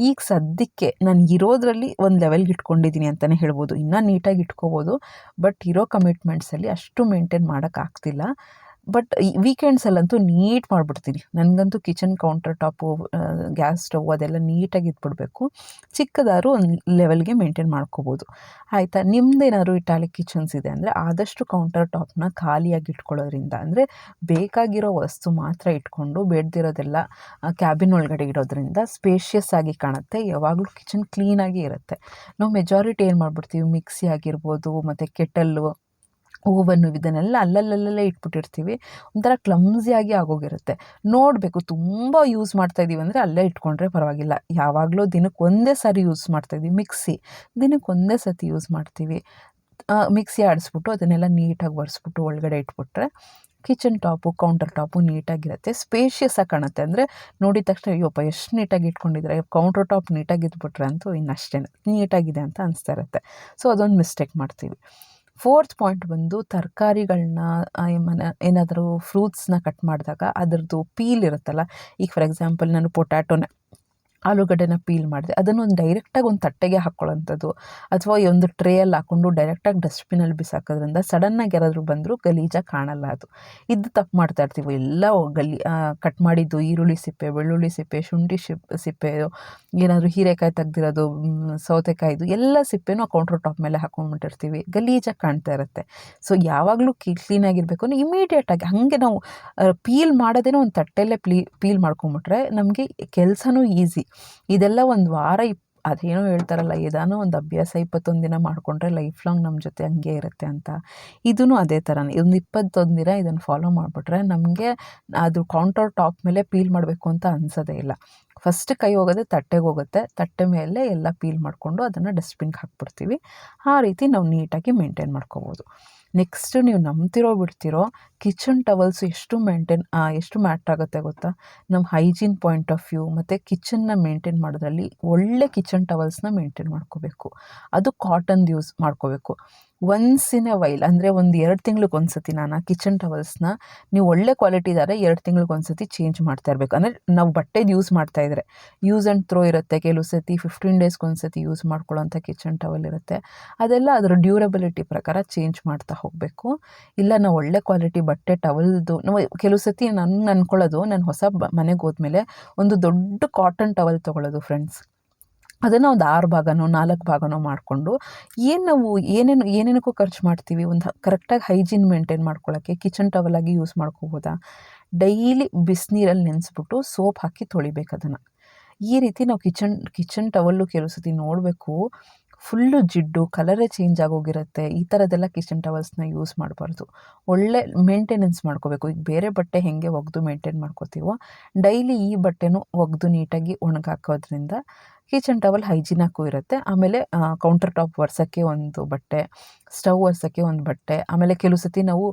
ಈಗ ಸದ್ಯಕ್ಕೆ ನಾನು ಇರೋದ್ರಲ್ಲಿ ಒಂದು ಲೆವೆಲ್ಗೆ ಇಟ್ಕೊಂಡಿದ್ದೀನಿ ಅಂತಲೇ ಹೇಳ್ಬೋದು. ಇನ್ನೂ ನೀಟಾಗಿ ಇಟ್ಕೋಬೋದು ಬಟ್ ಇರೋ ಕಮಿಟ್ಮೆಂಟ್ಸಲ್ಲಿ ಅಷ್ಟು ಮೇಂಟೈನ್ ಮಾಡೋಕ್ಕಾಗ್ತಿಲ್ಲ ಬಟ್ ವೀಕೆಂಡ್ಸಲ್ಲಂತೂ ನೀಟ್ ಮಾಡಿಬಿಡ್ತೀನಿ. ನನಗಂತೂ kitchen counter top gas stove ಅದೆಲ್ಲ ನೀಟಾಗಿ ಇಟ್ಬಿಡ್ಬೇಕು. ಚಿಕ್ಕದಾದ್ರು ಒಂದು ಲೆವೆಲ್ಗೆ ಮೇಂಟೈನ್ ಮಾಡ್ಕೋಬೋದು. ಆಯಿತಾ? ನಿಮ್ಮದೇನಾದ್ರು ಇಟಾಲಿಕ್ ಕಿಚನ್ಸ್ ಇದೆ ಅಂದರೆ ಆದಷ್ಟು ಕೌಂಟರ್ ಟಾಪ್ನ ಖಾಲಿಯಾಗಿ ಇಟ್ಕೊಳ್ಳೋದ್ರಿಂದ ಅಂದರೆ ಬೇಕಾಗಿರೋ ವಸ್ತು ಮಾತ್ರ ಇಟ್ಕೊಂಡು ಬೇಡದಿರೋದೆಲ್ಲ ಕ್ಯಾಬಿನ್ ಒಳಗಡೆ ಇಡೋದ್ರಿಂದ ಸ್ಪೇಷಿಯಸ್ ಆಗಿ ಕಾಣುತ್ತೆ. ಯಾವಾಗಲೂ ಕಿಚನ್ ಕ್ಲೀನಾಗಿ ಇರುತ್ತೆ. ನಾವು ಮೆಜಾರಿಟಿ ಏನು ಮಾಡ್ಬಿಡ್ತೀವಿ? ಮಿಕ್ಸಿ ಆಗಿರ್ಬೋದು, ಮತ್ತು ಕೆಟಲ್ಲು ಓವನ್ನು ಇದನ್ನೆಲ್ಲ ಅಲ್ಲಲ್ಲಲ್ಲೇ ಇಟ್ಬಿಟ್ಟಿರ್ತೀವಿ. ಒಂಥರ ಕ್ಲಮ್ಸಿಯಾಗಿ ಆಗೋಗಿರುತ್ತೆ. ನೋಡಬೇಕು, ತುಂಬ ಯೂಸ್ ಮಾಡ್ತಾಯಿದ್ದೀವಿ ಅಂದರೆ ಅಲ್ಲೇ ಇಟ್ಕೊಂಡ್ರೆ ಪರವಾಗಿಲ್ಲ. ಯಾವಾಗಲೂ ದಿನಕ್ಕೆ ಒಂದೇ ಸಾರಿ ಯೂಸ್ ಮಾಡ್ತಾಯಿದ್ದೀವಿ ಮಿಕ್ಸಿ ದಿನಕ್ಕೆ ಒಂದೇ ಸತಿ ಯೂಸ್ ಮಾಡ್ತೀವಿ. ಮಿಕ್ಸಿ ಆಡಿಸ್ಬಿಟ್ಟು ಅದನ್ನೆಲ್ಲ ನೀಟಾಗಿ ಒರೆಸ್ಬಿಟ್ಟು ಒಳಗಡೆ ಇಟ್ಬಿಟ್ರೆ ಕಿಚನ್ ಟಾಪು ಕೌಂಟರ್ ಟಾಪು ನೀಟಾಗಿರುತ್ತೆ. ಸ್ಪೇಷಿಯಸ್ ಆಗಿ ಕಾಣುತ್ತೆ. ಅಂದರೆ ನೋಡಿದ ತಕ್ಷಣ ಅಯ್ಯೋಪ್ಪ ಎಷ್ಟು ನೀಟಾಗಿ ಇಟ್ಕೊಂಡಿದ್ದಾರೆ? ಕೌಂಟರ್ ಟಾಪ್ ನೀಟಾಗಿ ಇದ್ಬಿಟ್ರೆ ಅಂತೂ ಇನ್ನಷ್ಟೇ ನೀಟಾಗಿದೆ ಅಂತ ಅನಿಸ್ತಾ ಇರುತ್ತೆ. ಸೊ ಅದೊಂದು ಮಿಸ್ಟೇಕ್ ಮಾಡ್ತೀವಿ. ಫೋರ್ತ್ ಪಾಯಿಂಟ್ ಬಂದು ತರಕಾರಿಗಳನ್ನ ಮನ, ಏನಾದರೂ ಫ್ರೂಟ್ಸ್ನ ಕಟ್ ಮಾಡಿದಾಗ ಅದರದ್ದು ಪೀಲ್ ಇರುತ್ತಲ್ಲ, ಈಗ ಫಾರ್ ಎಕ್ಸಾಂಪಲ್ ನಾನು ಪೊಟ್ಯಾಟೋನ ಆಲೂಗಡ್ಡೆನ ಪೀಲ್ ಮಾಡಿದೆ. ಅದನ್ನು ಒಂದು ಡೈರೆಕ್ಟಾಗಿ ಒಂದು ತಟ್ಟೆಗೆ ಹಾಕ್ಕೊಳ್ಳೋಂಥದ್ದು ಅಥವಾ ಈ ಒಂದು ಟ್ರೇಯಲ್ಲಿ ಹಾಕ್ಕೊಂಡು ಡೈರೆಕ್ಟಾಗಿ ಡಸ್ಟ್ಬಿನಲ್ಲಿ ಬಿಸಾಕೋದ್ರಿಂದ ಸಡನ್ನಾಗಿ ಯಾರಾದರೂ ಬಂದರೂ ಗಲೀಜಾಗಿ ಕಾಣಲ್ಲ ಅದು. ಇದು ತಪ್ಪು ಮಾಡ್ತಾ ಇರ್ತೀವಿ. ಎಲ್ಲ ಗಲಿ ಕಟ್ ಮಾಡಿದ್ದು ಈರುಳ್ಳಿ ಸಿಪ್ಪೆ, ಬೆಳ್ಳುಳ್ಳಿ ಸಿಪ್ಪೆ, ಶುಂಠಿ ಶಿಪ್ ಸಿಪ್ಪೆ, ಏನಾದರೂ ಹೀರೆಕಾಯಿ ತೆಗ್ದಿರೋದು ಸೌತೆಕಾಯಿದು ಎಲ್ಲ ಸಿಪ್ಪೆನೂ ಕೌಂಟ್ರ್ ಟಾಪ್ ಮೇಲೆ ಹಾಕೊಂಡ್ಬಿಟ್ಟಿರ್ತೀವಿ. ಗಲೀಜಾಗಿ ಕಾಣ್ತಾ ಇರುತ್ತೆ. ಸೊ ಯಾವಾಗಲೂ ಕ್ಲೀನಾಗಿರಬೇಕು ಅಂದರೆ ಇಮಿಡಿಯೇಟಾಗಿ ಹಾಗೆ ನಾವು ಪೀಲ್ ಮಾಡೋದೇನೋ ಒಂದು ತಟ್ಟೆಯಲ್ಲೇ ಪ್ಲೀ, ಪೀಲ್ ಮಾಡ್ಕೊಂಬಿಟ್ರೆ ನಮಗೆ ಕೆಲಸನೂ ಈಸಿ ಇದೆಲ್ಲ ಒಂದು ವಾರ ಇಪ್, ಅದೇನೋ ಹೇಳ್ತಾರಲ್ಲ, ಏದಾನೋ ಒಂದು ಅಭ್ಯಾಸ ಇಪ್ಪತ್ತೊಂದು ದಿನ ಮಾಡಿಕೊಂಡ್ರೆ ಲೈಫ್ ಲಾಂಗ್ ನಮ್ಮ ಜೊತೆ ಹಂಗೆ ಇರುತ್ತೆ ಅಂತ. ಇದೂ ಅದೇ ಥರನೇ ಒಂದು ಇಪ್ಪತ್ತೊಂದು ದಿನ ಇದನ್ನು ಫಾಲೋ ಮಾಡಿಬಿಟ್ರೆ ನಮಗೆ ಅದು ಕೌಂಟರ್ ಟಾಪ್ ಮೇಲೆ ಪೀಲ್ ಮಾಡಬೇಕು ಅಂತ ಅನ್ಸೋದೇ ಇಲ್ಲ. ಫಸ್ಟ್ ಕೈ ಹೋಗೋದೆ ತಟ್ಟೆಗೆ ಹೋಗುತ್ತೆ. ತಟ್ಟೆ ಮೇಲೆ ಎಲ್ಲ ಪೀಲ್ ಮಾಡಿಕೊಂಡು ಅದನ್ನು ಡಸ್ಟ್ಬಿನ್ಗೆ ಹಾಕ್ಬಿಡ್ತೀವಿ. ಆ ರೀತಿ ನಾವು ನೀಟಾಗಿ ಮೇಂಟೈನ್ ಮಾಡ್ಕೋಬೋದು. ನೆಕ್ಸ್ಟ್ ನೀವು ನಂಬ್ತಿರೋ ಬಿಡ್ತಿರೋ ಕಿಚನ್ ಟವಲ್ಸ್ ಎಷ್ಟು ಮೇಂಟೈನ್ ಎಷ್ಟು ಮ್ಯಾಟ್ರ್ ಆಗುತ್ತೆ ಗೊತ್ತಾ? ನಮ್ಮ ಹೈಜೀನ್ ಪಾಯಿಂಟ್ ಆಫ್ ವ್ಯೂ ಮತ್ತು ಕಿಚನ್ನ ಮೇಂಟೈನ್ ಮಾಡೋದ್ರಲ್ಲಿ ಒಳ್ಳೆ ಕಿಚನ್ ಟವಲ್ಸ್ನ ಮೇಂಟೈನ್ ಮಾಡ್ಕೋಬೇಕು. ಅದು ಕಾಟನ್ ಯೂಸ್ ಮಾಡ್ಕೋಬೇಕು. ಒನ್ಸ್ ಇನ್ ಎ ವೈಲ್ ಅಂದರೆ ಒಂದು ಎರಡು ತಿಂಗ್ಳಿಗೆ ಒಂದ್ಸತಿ ನಾನು ಕಿಚನ್ ಟವಲ್ಸ್ನ ನೀವು ಒಳ್ಳೆ ಕ್ವಾಲಿಟಿ ಇದ್ದಾರೆ ಎರಡು ತಿಂಗ್ಳಿಗೆ ಒಂದ್ಸತಿ ಚೇಂಜ್ ಮಾಡ್ತಾ ಇರಬೇಕು. ಅಂದರೆ ನಾವು ಬಟ್ಟೆದು ಯೂಸ್ ಮಾಡ್ತಾ ಇದ್ರೆ ಯೂಸ್ ಆ್ಯಂಡ್ ಥ್ರೋ ಇರುತ್ತೆ, ಕೆಲವು ಸತಿ ಫಿಫ್ಟೀನ್ ಡೇಸ್ಗೆ ಒಂದ್ಸತಿ ಯೂಸ್ ಮಾಡ್ಕೊಳ್ಳೋಂಥ ಕಿಚನ್ ಟವಲ್ ಇರುತ್ತೆ. ಅದೆಲ್ಲ ಅದರ ಡ್ಯೂರಬಿಲಿಟಿ ಪ್ರಕಾರ ಚೇಂಜ್ ಮಾಡ್ತಾ ಹೋಗಬೇಕು. ಇಲ್ಲ, ನಾವು ಒಳ್ಳೆ ಕ್ವಾಲಿಟಿ ಬಟ್ಟೆ ಟವಲ್ದು ನಾವು ಕೆಲವು ಸತಿ ನನ್ನ ಅನ್ಕೊಳ್ಳೋದು, ನಾನು ಹೊಸ ಮನೆಗೆ ಹೋದ್ಮೇಲೆ ಒಂದು ದೊಡ್ಡ ಕಾಟನ್ ಟವಲ್ ತೊಗೊಳ್ಳೋದು ಫ್ರೆಂಡ್ಸ್ ಅದನ್ನು ಒಂದು ಆರು ಭಾಗನೋ, ನಾಲ್ಕು ಭಾಗನೋ ಮಾಡಿಕೊಂಡು ಏನು ನಾವು ಏನೇನು, ಏನೇನಕ್ಕೂ ಖರ್ಚು ಮಾಡ್ತೀವಿ? ಒಂದು ಕರೆಕ್ಟಾಗಿ ಹೈಜೀನ್ ಮೇಂಟೈನ್ ಮಾಡ್ಕೊಳ್ಳೋಕ್ಕೆ ಕಿಚನ್ ಟವಲಾಗಿ ಯೂಸ್ ಮಾಡ್ಕೋಬೋದಾ? ಡೈಲಿ ಬಿಸಿನೀರಲ್ಲಿ ನೆನೆಸ್ಬಿಟ್ಟು ಸೋಪ್ ಹಾಕಿ ತೊಳಿಬೇಕು ಅದನ್ನು. ಈ ರೀತಿ ನಾವು ಕಿಚನ್ ಕಿಚನ್ ಟವಲ್ಲು ಕೆಲವು ಸತಿ ನೋಡಬೇಕು. ಫುಲ್ಲು ಜಿಡ್ಡು ಕಲರೇ ಚೇಂಜ್ ಆಗೋಗಿರುತ್ತೆ. ಈ ಥರದ್ದೆಲ್ಲ ಕಿಚನ್ ಟವಲ್ಸ್ನ ಯೂಸ್ ಮಾಡಬಾರ್ದು. ಒಳ್ಳೆ ಮೇಂಟೆನೆನ್ಸ್ ಮಾಡ್ಕೋಬೇಕು. ಈಗ ಬೇರೆ ಬಟ್ಟೆ ಹೇಗೆ ಒಗೆದು ಮೇಂಟೈನ್ ಮಾಡ್ಕೋತೀವೋ, ಡೈಲಿ ಈ ಬಟ್ಟೆನೂ ಒಗೆದು ನೀಟಾಗಿ ಒಣಗಾಕೋದ್ರಿಂದ ಕಿಚನ್ ಟವಲ್ ಹೈಜೀನಾಗೂ ಇರುತ್ತೆ. ಆಮೇಲೆ ಕೌಂಟರ್ ಟಾಪ್ ಒರೆಸೋಕ್ಕೆ ಒಂದು ಬಟ್ಟೆ ಸ್ಟವ್ ಒರೆಸೋಕ್ಕೆ ಒಂದು ಬಟ್ಟೆ. ಆಮೇಲೆ ಕೆಲವು ಸತಿ ನಾವು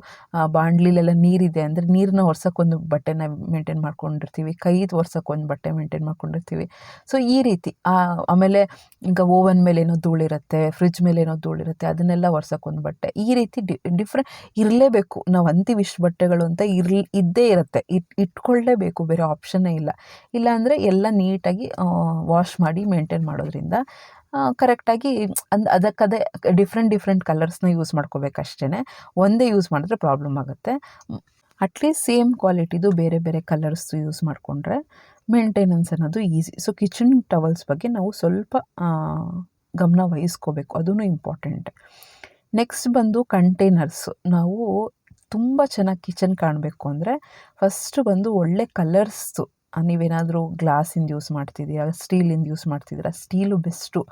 ಬಾಣಲಿಲೆಲ್ಲ ನೀರಿದೆ ಅಂದರೆ ನೀರನ್ನ ಒರ್ಸೋಕ್ಕೊಂದು ಬಟ್ಟೆನ ಮೇಂಟೈನ್ ಮಾಡ್ಕೊಂಡಿರ್ತೀವಿ. ಕೈದು ಒರ್ಸೋಕೆ ಒಂದು ಬಟ್ಟೆ ಮೇಂಟೈನ್ ಮಾಡ್ಕೊಂಡಿರ್ತೀವಿ. ಸೊ ಈ ರೀತಿ ಆಮೇಲೆ ಈಗ ಓವನ್ ಮೇಲೆ ಏನೋ ಧೂಳಿರುತ್ತೆ ಫ್ರಿಜ್ ಮೇಲೆ ಏನೋ ಧೂಳಿರುತ್ತೆ ಅದನ್ನೆಲ್ಲ ಒರ್ಸೋಕೆ ಬಟ್ಟೆ. ಈ ರೀತಿ ಡಿ ಡಿಫ್ರೆಂಟ್ ಇರಲೇಬೇಕು. ನಾವು ಅಂತೀವಿ ಇಷ್ಟು ಬಟ್ಟೆಗಳು ಅಂತ ಇರ್ಲಿ, ಇದ್ದೇ ಇರುತ್ತೆ. ಇಟ್ ಇಟ್ಕೊಳ್ಳೇಬೇಕು ಬೇರೆ ಆಪ್ಷನ್ನೇ ಇಲ್ಲ. ಇಲ್ಲಾಂದರೆ ಎಲ್ಲ ನೀಟಾಗಿ ವಾಶ್ ಮಾಡಿ ಮೇಂಟೈನ್ ಮಾಡೋದ್ರಿಂದ ಕರೆಕ್ಟಾಗಿ ಅಂದ್ ಅದಕ್ಕದೇ ಡಿಫ್ರೆಂಟ್ ಡಿಫ್ರೆಂಟ್ ಕಲರ್ಸ್ನ ಯೂಸ್ ಮಾಡ್ಕೋಬೇಕಷ್ಟೇ ಒಂದೇ ಯೂಸ್ ಮಾಡಿದ್ರೆ ಪ್ರಾಬ್ಲಮ್ ಆಗುತ್ತೆ. ಅಟ್ಲೀಸ್ಟ್ ಸೇಮ್ ಕ್ವಾಲಿಟಿದು ಬೇರೆ ಬೇರೆ ಕಲರ್ಸ್ ಯೂಸ್ ಮಾಡಿಕೊಂಡ್ರೆ ಮೇಂಟೆನೆನ್ಸ್ ಅನ್ನೋದು ಈಸಿ ಸೊ ಕಿಚನ್ ಟವಲ್ಸ್ ಬಗ್ಗೆ ನಾವು ಸ್ವಲ್ಪ ಗಮನ ವಹಿಸ್ಕೋಬೇಕು. ಅದೂ ಇಂಪಾರ್ಟೆಂಟ್ ನೆಕ್ಸ್ಟ್ ಬಂದು ಕಂಟೈನರ್ಸ್ ನಾವು ತುಂಬ ಚೆನ್ನಾಗಿ ಕಿಚನ್ ಕಾಣಬೇಕು ಅಂದರೆ ಫಸ್ಟ್ ಬಂದು ಒಳ್ಳೆ ಕಲರ್ಸ್ದು ನೀವೇನಾದರೂ ಗ್ಲಾಸಿಂದ ಯೂಸ್ ಮಾಡ್ತಿದ್ದೀರಾ? ಸ್ಟೀಲಿಂದ ಯೂಸ್ ಮಾಡ್ತಿದ್ದೀರಾ? Steel best.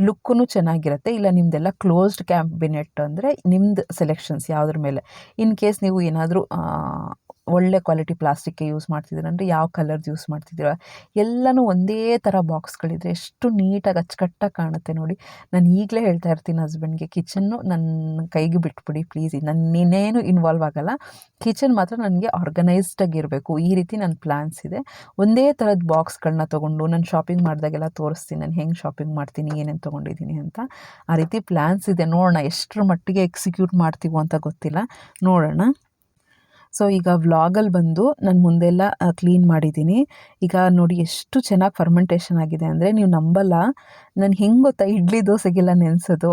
ಲುಕ್ಕೂ ಚೆನ್ನಾಗಿರುತ್ತೆ. ಇಲ್ಲ ನಿಮ್ಮದೆಲ್ಲ ಕ್ಲೋಸ್ಡ್ ಕ್ಯಾಬಿನೆಟ್ ಅಂದರೆ ನಿಮ್ದು ಸೆಲೆಕ್ಷನ್ಸ್ ಯಾವುದ್ರ ಮೇಲೆ? ಇನ್ ಕೇಸ್ ನೀವು ಏನಾದರೂ ಒಳ್ಳೆ ಕ್ವಾಲಿಟಿ ಪ್ಲಾಸ್ಟಿಕ್ಗೆ ಯೂಸ್ ಮಾಡ್ತಿದ್ದೀರಾ? ಅಂದರೆ ಯಾವ ಕಲರ್ದು ಯೂಸ್ ಮಾಡ್ತಿದ್ದೀರಾ? ಎಲ್ಲನೂ ಒಂದೇ ಥರ ಬಾಕ್ಸ್ಗಳಿದ್ರೆ ಎಷ್ಟು ನೀಟಾಗಿ ಅಚ್ಚುಕಟ್ಟಾಗಿ ಕಾಣುತ್ತೆ ನೋಡಿ. ನಾನು ಈಗಲೇ ಹೇಳ್ತಾ ಇರ್ತೀನಿ ಹಸ್ಬೆಂಡ್ಗೆ ಕಿಚನ್ನು ನನ್ನ ಕೈಗೆ ಬಿಟ್ಬಿಡಿ ಪ್ಲೀಸ್ ನಾನು ಇನ್ನೇನು ಇನ್ವಾಲ್ವ್ ಆಗೋಲ್ಲ. ಕಿಚನ್ ಮಾತ್ರ ನನಗೆ ಆರ್ಗನೈಸ್ಡಾಗಿ ಇರಬೇಕು. ಈ ರೀತಿ ನನ್ನ ಪ್ಲ್ಯಾನ್ಸ್ ಇದೆ. ಒಂದೇ ಥರದ ಬಾಕ್ಸ್ಗಳನ್ನ ತೊಗೊಂಡು ನಾನು ಶಾಪಿಂಗ್ ಮಾಡಿದಾಗೆಲ್ಲ ತೋರಿಸ್ತೀನಿ. ನಾನು ಹೆಂಗೆ ಶಾಪಿಂಗ್ ಮಾಡ್ತೀನಿ, ಏನೇನು ತೊಗೊಂಡಿದ್ದೀನಿ ಅಂತ. ಆ ರೀತಿ ಪ್ಲ್ಯಾನ್ಸ್ ಇದೆ. ನೋಡೋಣ ಎಷ್ಟರ ಮಟ್ಟಿಗೆ ಎಕ್ಸಿಕ್ಯೂಟ್ ಮಾಡ್ತೀವೋ ಅಂತ ಗೊತ್ತಿಲ್ಲ. ನೋಡೋಣ. ಸೊ, ಈಗ ವ್ಲಾಗಲ್ಲಿ ಬಂದು ನಾನು ಮುಂದೆಲ್ಲ ಕ್ಲೀನ್ ಮಾಡಿದ್ದೀನಿ. ಈಗ ನೋಡಿ ಎಷ್ಟು ಚೆನ್ನಾಗಿ ಫರ್ಮೆಂಟೇಷನ್ ಆಗಿದೆ ಅಂದರೆ ನೀವು ನಂಬಲ್ಲ. ನಾನು ಹೆಂಗೆ ಗೊತ್ತಾ, ಇಡ್ಲಿ ದೋಸೆಗೆಲ್ಲ ನೆನೆಸೋದು.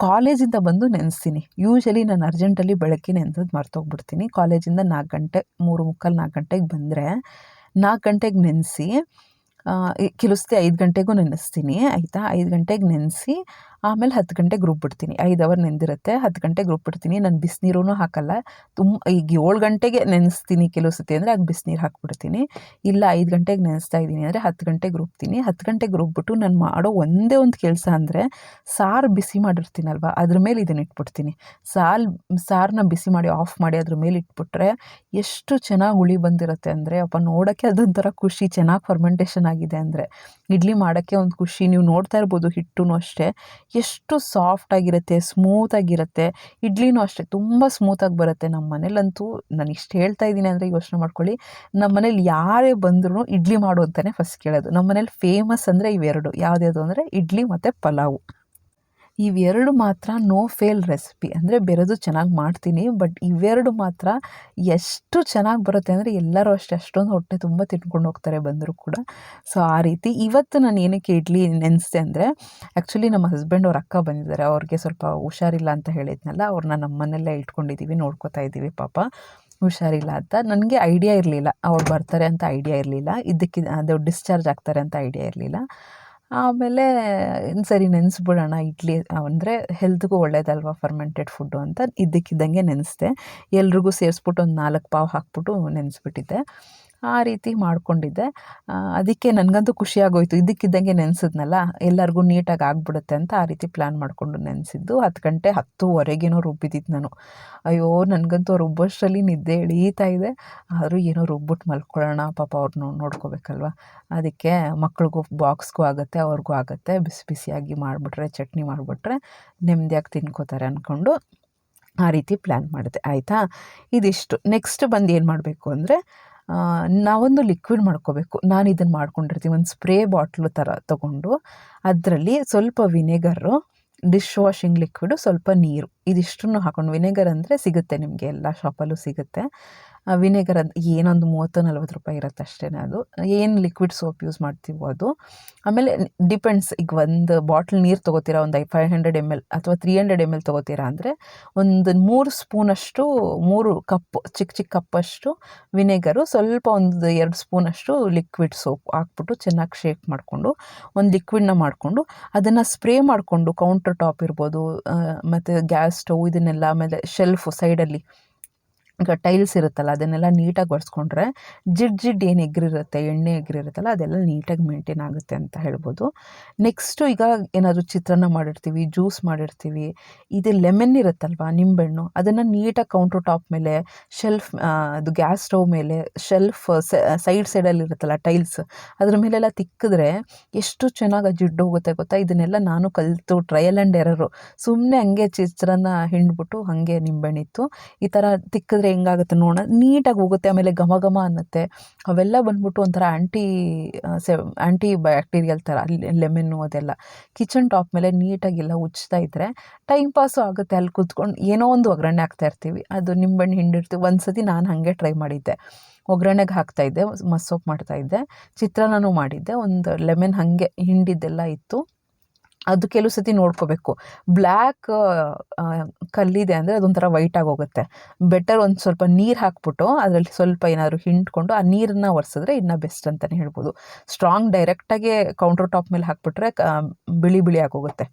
ಕಾಲೇಜಿಂದ ಬಂದು ನೆನೆಸ್ತೀನಿ. ಯೂಶಲಿ ನಾನು ಅರ್ಜೆಂಟಲ್ಲಿ ಬೆಳಗ್ಗೆ ನೆನೆಸೋದು ಮರ್ತೋಗ್ಬಿಡ್ತೀನಿ. ಕಾಲೇಜಿಂದ ನಾಲ್ಕು ಗಂಟೆ, ಮೂರು ಮುಕ್ಕಾಲು ನಾಲ್ಕು ಗಂಟೆಗೆ ಬಂದರೆ ನಾಲ್ಕು ಗಂಟೆಗೆ ನೆನೆಸಿ ಕೆಲವು ಐದು ಗಂಟೆಗೂ ನೆನೆಸ್ತೀನಿ, ಆಯಿತಾ? ಐದು ಗಂಟೆಗೆ ನೆನೆಸಿ, ಆಮೇಲೆ ಹತ್ತು ಗಂಟೆಗೆ ರುಬ್ಬಿಡ್ತೀನಿ ಐದು ಅವರ್ ನೆಂದಿರುತ್ತೆ, ಹತ್ತು ಗಂಟೆಗೆ ರುಬ್ಬಿಡ್ತೀನಿ ನಾನು ಬಿಸಿನೀರೂ ಹಾಕಲ್ಲ. ತುಂಬ ಈಗ ಏಳು ಗಂಟೆಗೆ ನೆನೆಸ್ತೀನಿ ಕೆಲವು ಸತಿ ಅಂದರೆ ಆಗ ಬಿಸಿನೀರು ಹಾಕ್ಬಿಡ್ತೀನಿ. ಇಲ್ಲ, ಐದು ಗಂಟೆಗೆ ನೆನೆಸ್ತಾ ಇದ್ದೀನಿ ಅಂದರೆ ಹತ್ತು ಗಂಟೆಗೆ ರುಬ್ತೀನಿ ಹತ್ತು ಗಂಟೆಗೆ ರುಬ್ಬಿಟ್ಟು ನಾನು ಮಾಡೋ ಒಂದೇ ಒಂದು ಕೆಲಸ ಅಂದರೆ ಸಾರು ಬಿಸಿ ಮಾಡಿರ್ತೀನಲ್ವ, ಅದ್ರ ಮೇಲೆ ಇದನ್ನು ಇಟ್ಬಿಡ್ತೀನಿ. ಸಾಲ್ ಸಾರನ್ನ ಬಿಸಿ ಮಾಡಿ, ಆಫ್ ಮಾಡಿ ಅದ್ರ ಮೇಲೆ ಇಟ್ಬಿಟ್ರೆ ಎಷ್ಟು ಚೆನ್ನಾಗಿ ಹುಳಿ ಬಂದಿರುತ್ತೆ ಅಂದರೆ, ಅಪ್ಪ ನೋಡೋಕ್ಕೆ ಅದೊಂಥರ ಖುಷಿ, ಚೆನ್ನಾಗಿ ಫರ್ಮೆಂಟೇಷನ್ ಆಗಿದೆ ಅಂದರೆ ಇಡ್ಲಿ ಮಾಡೋಕ್ಕೆ ಒಂದು ಖುಷಿ. ನೀವು ನೋಡ್ತಾ ಇರ್ಬೋದು ಹಿಟ್ಟೂ ಅಷ್ಟೇ. ಎಷ್ಟು ಸಾಫ್ಟಾಗಿರುತ್ತೆ ಸ್ಮೂತಾಗಿರುತ್ತೆ ಇಡ್ಲಿನೂ ಅಷ್ಟೇ, ತುಂಬ ಸ್ಮೂತಾಗಿ ಬರುತ್ತೆ. ನಮ್ಮ ಮನೇಲಂತೂ ನಾನು ಇಷ್ಟು ಹೇಳ್ತಾ ಇದ್ದೀನಿ ಅಂದರೆ ಯೋಚನೆ ಮಾಡ್ಕೊಳ್ಳಿ. ನಮ್ಮ ಮನೇಲಿ ಯಾರೇ ಬಂದರೂ ಇಡ್ಲಿ ಮಾಡು ಅಂತಲೇ ಫಸ್ಟ್ ಕೇಳೋದು. ನಮ್ಮ ಮನೇಲಿ ಫೇಮಸ್ ಅಂದರೆ ಇವೆರಡು. ಯಾವುದ್ಯಾವುದು ಅಂದರೆ ಇಡ್ಲಿ ಮತ್ತು ಪಲಾವು. ಇವೆರಡು ಮಾತ್ರ ನೋ ಫೇಲ್ ರೆಸಿಪಿ ಅಂದರೆ ಬೇರೆದು ಚೆನ್ನಾಗಿ ಮಾಡ್ತೀನಿ. ಬಟ್ ಇವೆರಡು ಮಾತ್ರ ಎಷ್ಟು ಚೆನ್ನಾಗಿ ಬರುತ್ತೆ ಅಂದರೆ ಎಲ್ಲರೂ ಅಷ್ಟೇ, ಅಷ್ಟೊಂದು ಹೊಟ್ಟೆ ತುಂಬ ತಿನ್ಕೊಂಡು ಹೋಗ್ತಾರೆ ಬಂದರೂ ಕೂಡ. ಸೊ ಆ ರೀತಿ ಇವತ್ತು ನಾನು ಏನಕ್ಕೆ ಇಡ್ಲಿ ನೆನೆಸ್ದೆ ಅಂದರೆ ಆ್ಯಕ್ಚುಲಿ ನಮ್ಮ ಹಸ್ಬೆಂಡ್ ಅವ್ರ ಅಕ್ಕ ಬಂದಿದ್ದಾರೆ. ಅವ್ರಿಗೆ ಸ್ವಲ್ಪ ಹುಷಾರಿಲ್ಲ ಅಂತ ಹೇಳಿದ್ನಲ್ಲ, ಅವ್ರನ್ನ ನಮ್ಮ ಮನೆಯಲ್ಲೇ ಇಟ್ಕೊಂಡಿದ್ದೀವಿ ನೋಡ್ಕೋತಾ ಇದ್ದೀವಿ ಪಾಪ. ಹುಷಾರಿಲ್ಲ ಅಂತ. ನನಗೆ ಐಡಿಯಾ ಇರಲಿಲ್ಲ. ಅವ್ರು ಬರ್ತಾರೆ ಅಂತ ಐಡಿಯಾ ಇರಲಿಲ್ಲ. ಇದಕ್ಕೆ ಅದು ಡಿಸ್ಚಾರ್ಜ್ ಆಗ್ತಾರೆ ಅಂತ ಐಡಿಯಾ ಇರಲಿಲ್ಲ. ಆಮೇಲೆ ಸರಿ ನೆನೆಸ್ಬಿಡೋಣ, ಇಡ್ಲಿ ಅಂದರೆ ಹೆಲ್ತ್ಗೂ ಒಳ್ಳೇದಲ್ವ ಫರ್ಮೆಂಟೆಡ್ ಫುಡ್ಡು ಅಂತ. ಇದ್ದಕ್ಕಿದ್ದಂಗೆ ನೆನೆಸ್ದೆ. ಎಲ್ರಿಗೂ ಸೇರಿಸ್ಬಿಟ್ಟು ಒಂದು ನಾಲ್ಕು ಪಾವು ಹಾಕ್ಬಿಟ್ಟು ನೆನೆಸ್ಬಿಟ್ಟಿದ್ದೆ. ಆ ರೀತಿ ಮಾಡ್ಕೊಂಡಿದ್ದೆ. ಅದಕ್ಕೆ ನನಗಂತೂ ಖುಷಿಯಾಗೋಯ್ತು. ಇದಕ್ಕಿದ್ದಂಗೆ ನೆನೆಸಿದ್ನಲ್ಲ, ಎಲ್ಲರಿಗೂ ನೀಟಾಗಿ ಆಗಿಬಿಡುತ್ತೆ ಅಂತ ಆ ರೀತಿ ಪ್ಲ್ಯಾನ್ ಮಾಡಿಕೊಂಡು ನೆನೆಸಿದ್ದು. ಹತ್ತು ಗಂಟೆ ಹತ್ತುವರೆಗೇನೋ ರುಬ್ಬಿದ್ದಿದ್ದು ನಾನು. ಅಯ್ಯೋ, ನನಗಂತೂ ರುಬ್ಬೋಷ್ಟರಲ್ಲಿ ನಿದ್ದೆ ಎಳೀತಾ ಇದೆ. ಆದರೂ ಏನೋ ರುಬ್ಬಿಟ್ಟು ಮಲ್ಕೊಳ್ಳೋಣ. ಪಾಪ ಅವ್ರನ್ನ ನೋಡ್ಕೋಬೇಕಲ್ವ? ಅದಕ್ಕೆ ಮಕ್ಳಿಗೂ ಬಾಕ್ಸ್ಗೂ ಆಗುತ್ತೆ, ಅವ್ರಿಗೂ ಆಗುತ್ತೆ. ಬಿಸಿ ಬಿಸಿಯಾಗಿ ಮಾಡಿಬಿಟ್ರೆ, ಚಟ್ನಿ ಮಾಡಿಬಿಟ್ರೆ ನೆಮ್ಮದಿಯಾಗಿ ತಿನ್ಕೋತಾರೆ ಅಂದ್ಕೊಂಡು ಆ ರೀತಿ ಪ್ಲ್ಯಾನ್ ಮಾಡಿದೆ. ಆಯಿತಾ? ಇದಿಷ್ಟು. ನೆಕ್ಸ್ಟ್ ಬಂದು ಏನು ಮಾಡಬೇಕು ಅಂದರೆ ನಾವೊಂದು ಲಿಕ್ವಿಡ್ ಮಾಡ್ಕೋಬೇಕು. ನಾನು ಇದನ್ನು ಮಾಡ್ಕೊಂಡಿರ್ತೀನಿ. ಒಂದು ಸ್ಪ್ರೇ ಬಾಟ್ಲು ಥರ ತೊಗೊಂಡು ಅದರಲ್ಲಿ ಸ್ವಲ್ಪ ವಿನೆಗರು ಡಿಶ್ ವಾಷಿಂಗ್ ಲಿಕ್ವಿಡು ಸ್ವಲ್ಪ ನೀರು. ಇದಿಷ್ಟನ್ನು ಹಾಕೊಂಡು. ವಿನೆಗರ್ ಅಂದರೆ ಸಿಗುತ್ತೆ ನಿಮಗೆ. ಎಲ್ಲ ಶಾಪಲ್ಲೂ ಸಿಗುತ್ತೆ. ವಿನೆಗರ್ ಅದು ಏನೊಂದು ಮೂವತ್ತು ನಲ್ವತ್ತು ರೂಪಾಯಿ ಇರುತ್ತೆ ಅಷ್ಟೇ ಅದು. ಏನು ಲಿಕ್ವಿಡ್ ಸೋಪ್ ಯೂಸ್ ಮಾಡ್ತೀವೋ ಅದು. ಆಮೇಲೆ ಡಿಪೆಂಡ್ಸ್ ಈಗ ಒಂದು ಬಾಟ್ಲ್ ನೀರು ತೊಗೋತೀರಾ, ಒಂದು ಐ ಫೈವ್ ಹಂಡ್ರೆಡ್ ಎಂ ಎಲ್ ಅಥವಾ ತ್ರೀ ಹಂಡ್ರೆಡ್ ಎಂ ಎಲ್ ತೊಗೋತೀರಾ ಅಂದರೆ, ಒಂದು ಮೂರು ಸ್ಪೂನಷ್ಟು, ಮೂರು ಕಪ್ ಚಿಕ್ಕ ಚಿಕ್ಕ ಕಪ್ಪಷ್ಟು ವಿನೆಗರು, ಸ್ವಲ್ಪ ಒಂದು ಎರಡು ಸ್ಪೂನಷ್ಟು ಲಿಕ್ವಿಡ್ ಸೋಪ್ ಹಾಕ್ಬಿಟ್ಟು ಚೆನ್ನಾಗಿ ಶೇಕ್ ಮಾಡಿಕೊಂಡು, ಒಂದು ಲಿಕ್ವಿಡ್ನ ಮಾಡಿಕೊಂಡು, ಅದನ್ನು ಸ್ಪ್ರೇ ಮಾಡಿಕೊಂಡು ಕೌಂಟರ್ ಟಾಪ್ ಇರ್ಬೋದು ಮತ್ತು ಗ್ಯಾಸ್ ಸ್ಟವ್ ಇದನ್ನೆಲ್ಲ ಆಮೇಲೆ ಶೆಲ್ಫು ಸೈಡಲ್ಲಿ ಈಗ ಟೈಲ್ಸ್ ಇರುತ್ತಲ್ಲ, ಅದನ್ನೆಲ್ಲ ನೀಟಾಗಿ ಒರೆಸ್ಕೊಂಡ್ರೆ ಜಿಡ್ ಜಿಡ್ ಏನು ಎಗ್ರಿರುತ್ತೆ, ಎಣ್ಣೆ ಎಗ್ರಿರುತ್ತಲ್ಲ, ಅದೆಲ್ಲ ನೀಟಾಗಿ ಮೇಂಟೈನ್ ಆಗುತ್ತೆ ಅಂತ ಹೇಳ್ಬೋದು. ನೆಕ್ಸ್ಟು ಈಗ ಏನಾದರೂ ಚಿತ್ರಾನ್ನ ಮಾಡಿರ್ತೀವಿ, ಜ್ಯೂಸ್ ಮಾಡಿರ್ತೀವಿ, ಇದು ಲೆಮನ್ ಇರುತ್ತಲ್ವ, ನಿಂಬೆಹಣ್ಣು, ಅದನ್ನು ನೀಟಾಗಿ ಕೌಂಟರ್ ಟಾಪ್ ಮೇಲೆ ಶೆಲ್ಫ್ ಅದು ಗ್ಯಾಸ್ ಸ್ಟವ್ ಮೇಲೆ ಶೆಲ್ಫ್ ಸೈಡ್ ಸೈಡಲ್ಲಿ ಇರುತ್ತಲ್ಲ ಟೈಲ್ಸ್ ಅದ್ರ ಮೇಲೆಲ್ಲ ತಿಕ್ಕಿದ್ರೆ ಎಷ್ಟು ಚೆನ್ನಾಗಿ ಜಿಡ್ಡು ಹೋಗುತ್ತೆ ಗೊತ್ತಾ? ಇದನ್ನೆಲ್ಲ ನಾನು ಕಲಿತು ಟ್ರಯಲ್ ಆ್ಯಂಡ್ ಎರರು ಸುಮ್ಮನೆ ಹಂಗೆ ಚಿತ್ರಾನ್ನ ಹಿಂಡ್ಬಿಟ್ಟು ಹಾಗೆ ನಿಂಬೆಹಣ್ಣಿತ್ತು. ಈ ಥರ ತಿಕ್ಕಿದ್ರೆ ಹೆಂಗಾಗುತ್ತೆ ನೋಡೋಣ. ನೀಟಾಗಿ ಹೋಗುತ್ತೆ, ಆಮೇಲೆ ಘಮ ಘಮ ಅನ್ನತ್ತೆ. ಅವೆಲ್ಲ ಬಂದ್ಬಿಟ್ಟು ಒಂಥರ ಆ್ಯಂಟಿ ಸೆ ಆ್ಯಂಟಿ ಬ್ಯಾಕ್ಟೀರಿಯಲ್ ಥರ ಲೆಮೆನ್ನು ಅದೆಲ್ಲ. ಕಿಚನ್ ಟಾಪ್ ಮೇಲೆ ನೀಟಾಗಿ ಎಲ್ಲ ಉಜ್ತಾ ಇದ್ದರೆ ಟೈಮ್ ಪಾಸು ಆಗುತ್ತೆ ಅಲ್ಲಿ ಕೂತ್ಕೊಂಡು. ಏನೋ ಒಂದು ಒಗ್ಗರಣೆ ಹಾಕ್ತಾ ಇರ್ತೀವಿ. ಅದು ನಿಂಬೆಹಣ್ಣು ಹಿಂಡಿರ್ತೀವಿ ಒಂದು ಸತಿ ನಾನು ಹಾಗೆ ಟ್ರೈ ಮಾಡಿದ್ದೆ. ಒಗ್ಗರಣೆಗೆ ಹಾಕ್ತಾಯಿದ್ದೆ ಮಸ್ಸೊಪ್ಪು ಮಾಡ್ತಾಯಿದ್ದೆ ಚಿತ್ರಾನ್ನನೂ ಮಾಡಿದ್ದೆ. ಒಂದು ಲೆಮೆನ್ ಹಾಗೆ ಹಿಂಡಿದ್ದೆಲ್ಲ ಇತ್ತು. ಅದು ಕೆಲವು ಸತಿ ನೋಡ್ಕೋಬೇಕು. ಬ್ಲ್ಯಾಕ್ ಕಲ್ಲಿದೆ ಅಂದರೆ ಅದೊಂಥರ ವೈಟಾಗಿ ಹೋಗುತ್ತೆ. ಬೆಟರ್ ಒಂದು ಸ್ವಲ್ಪ ನೀರು ಹಾಕ್ಬಿಟ್ಟು ಅದರಲ್ಲಿ ಸ್ವಲ್ಪ ಏನಾದರೂ ಹಿಂಡ್ಕೊಂಡು ಆ ನೀರನ್ನು ಒರೆಸಿದ್ರೆ ಇನ್ನು ಬೆಸ್ಟ್ ಅಂತಲೇ ಹೇಳ್ಬೋದು. ಸ್ಟ್ರಾಂಗ್ ಡೈರೆಕ್ಟಾಗಿ ಕೌಂಟರ್ ಟಾಪ್ ಮೇಲೆ ಹಾಕ್ಬಿಟ್ರೆ ಬಿಳಿ ಬಿಳಿ ಆಗೋಗುತ್ತೆ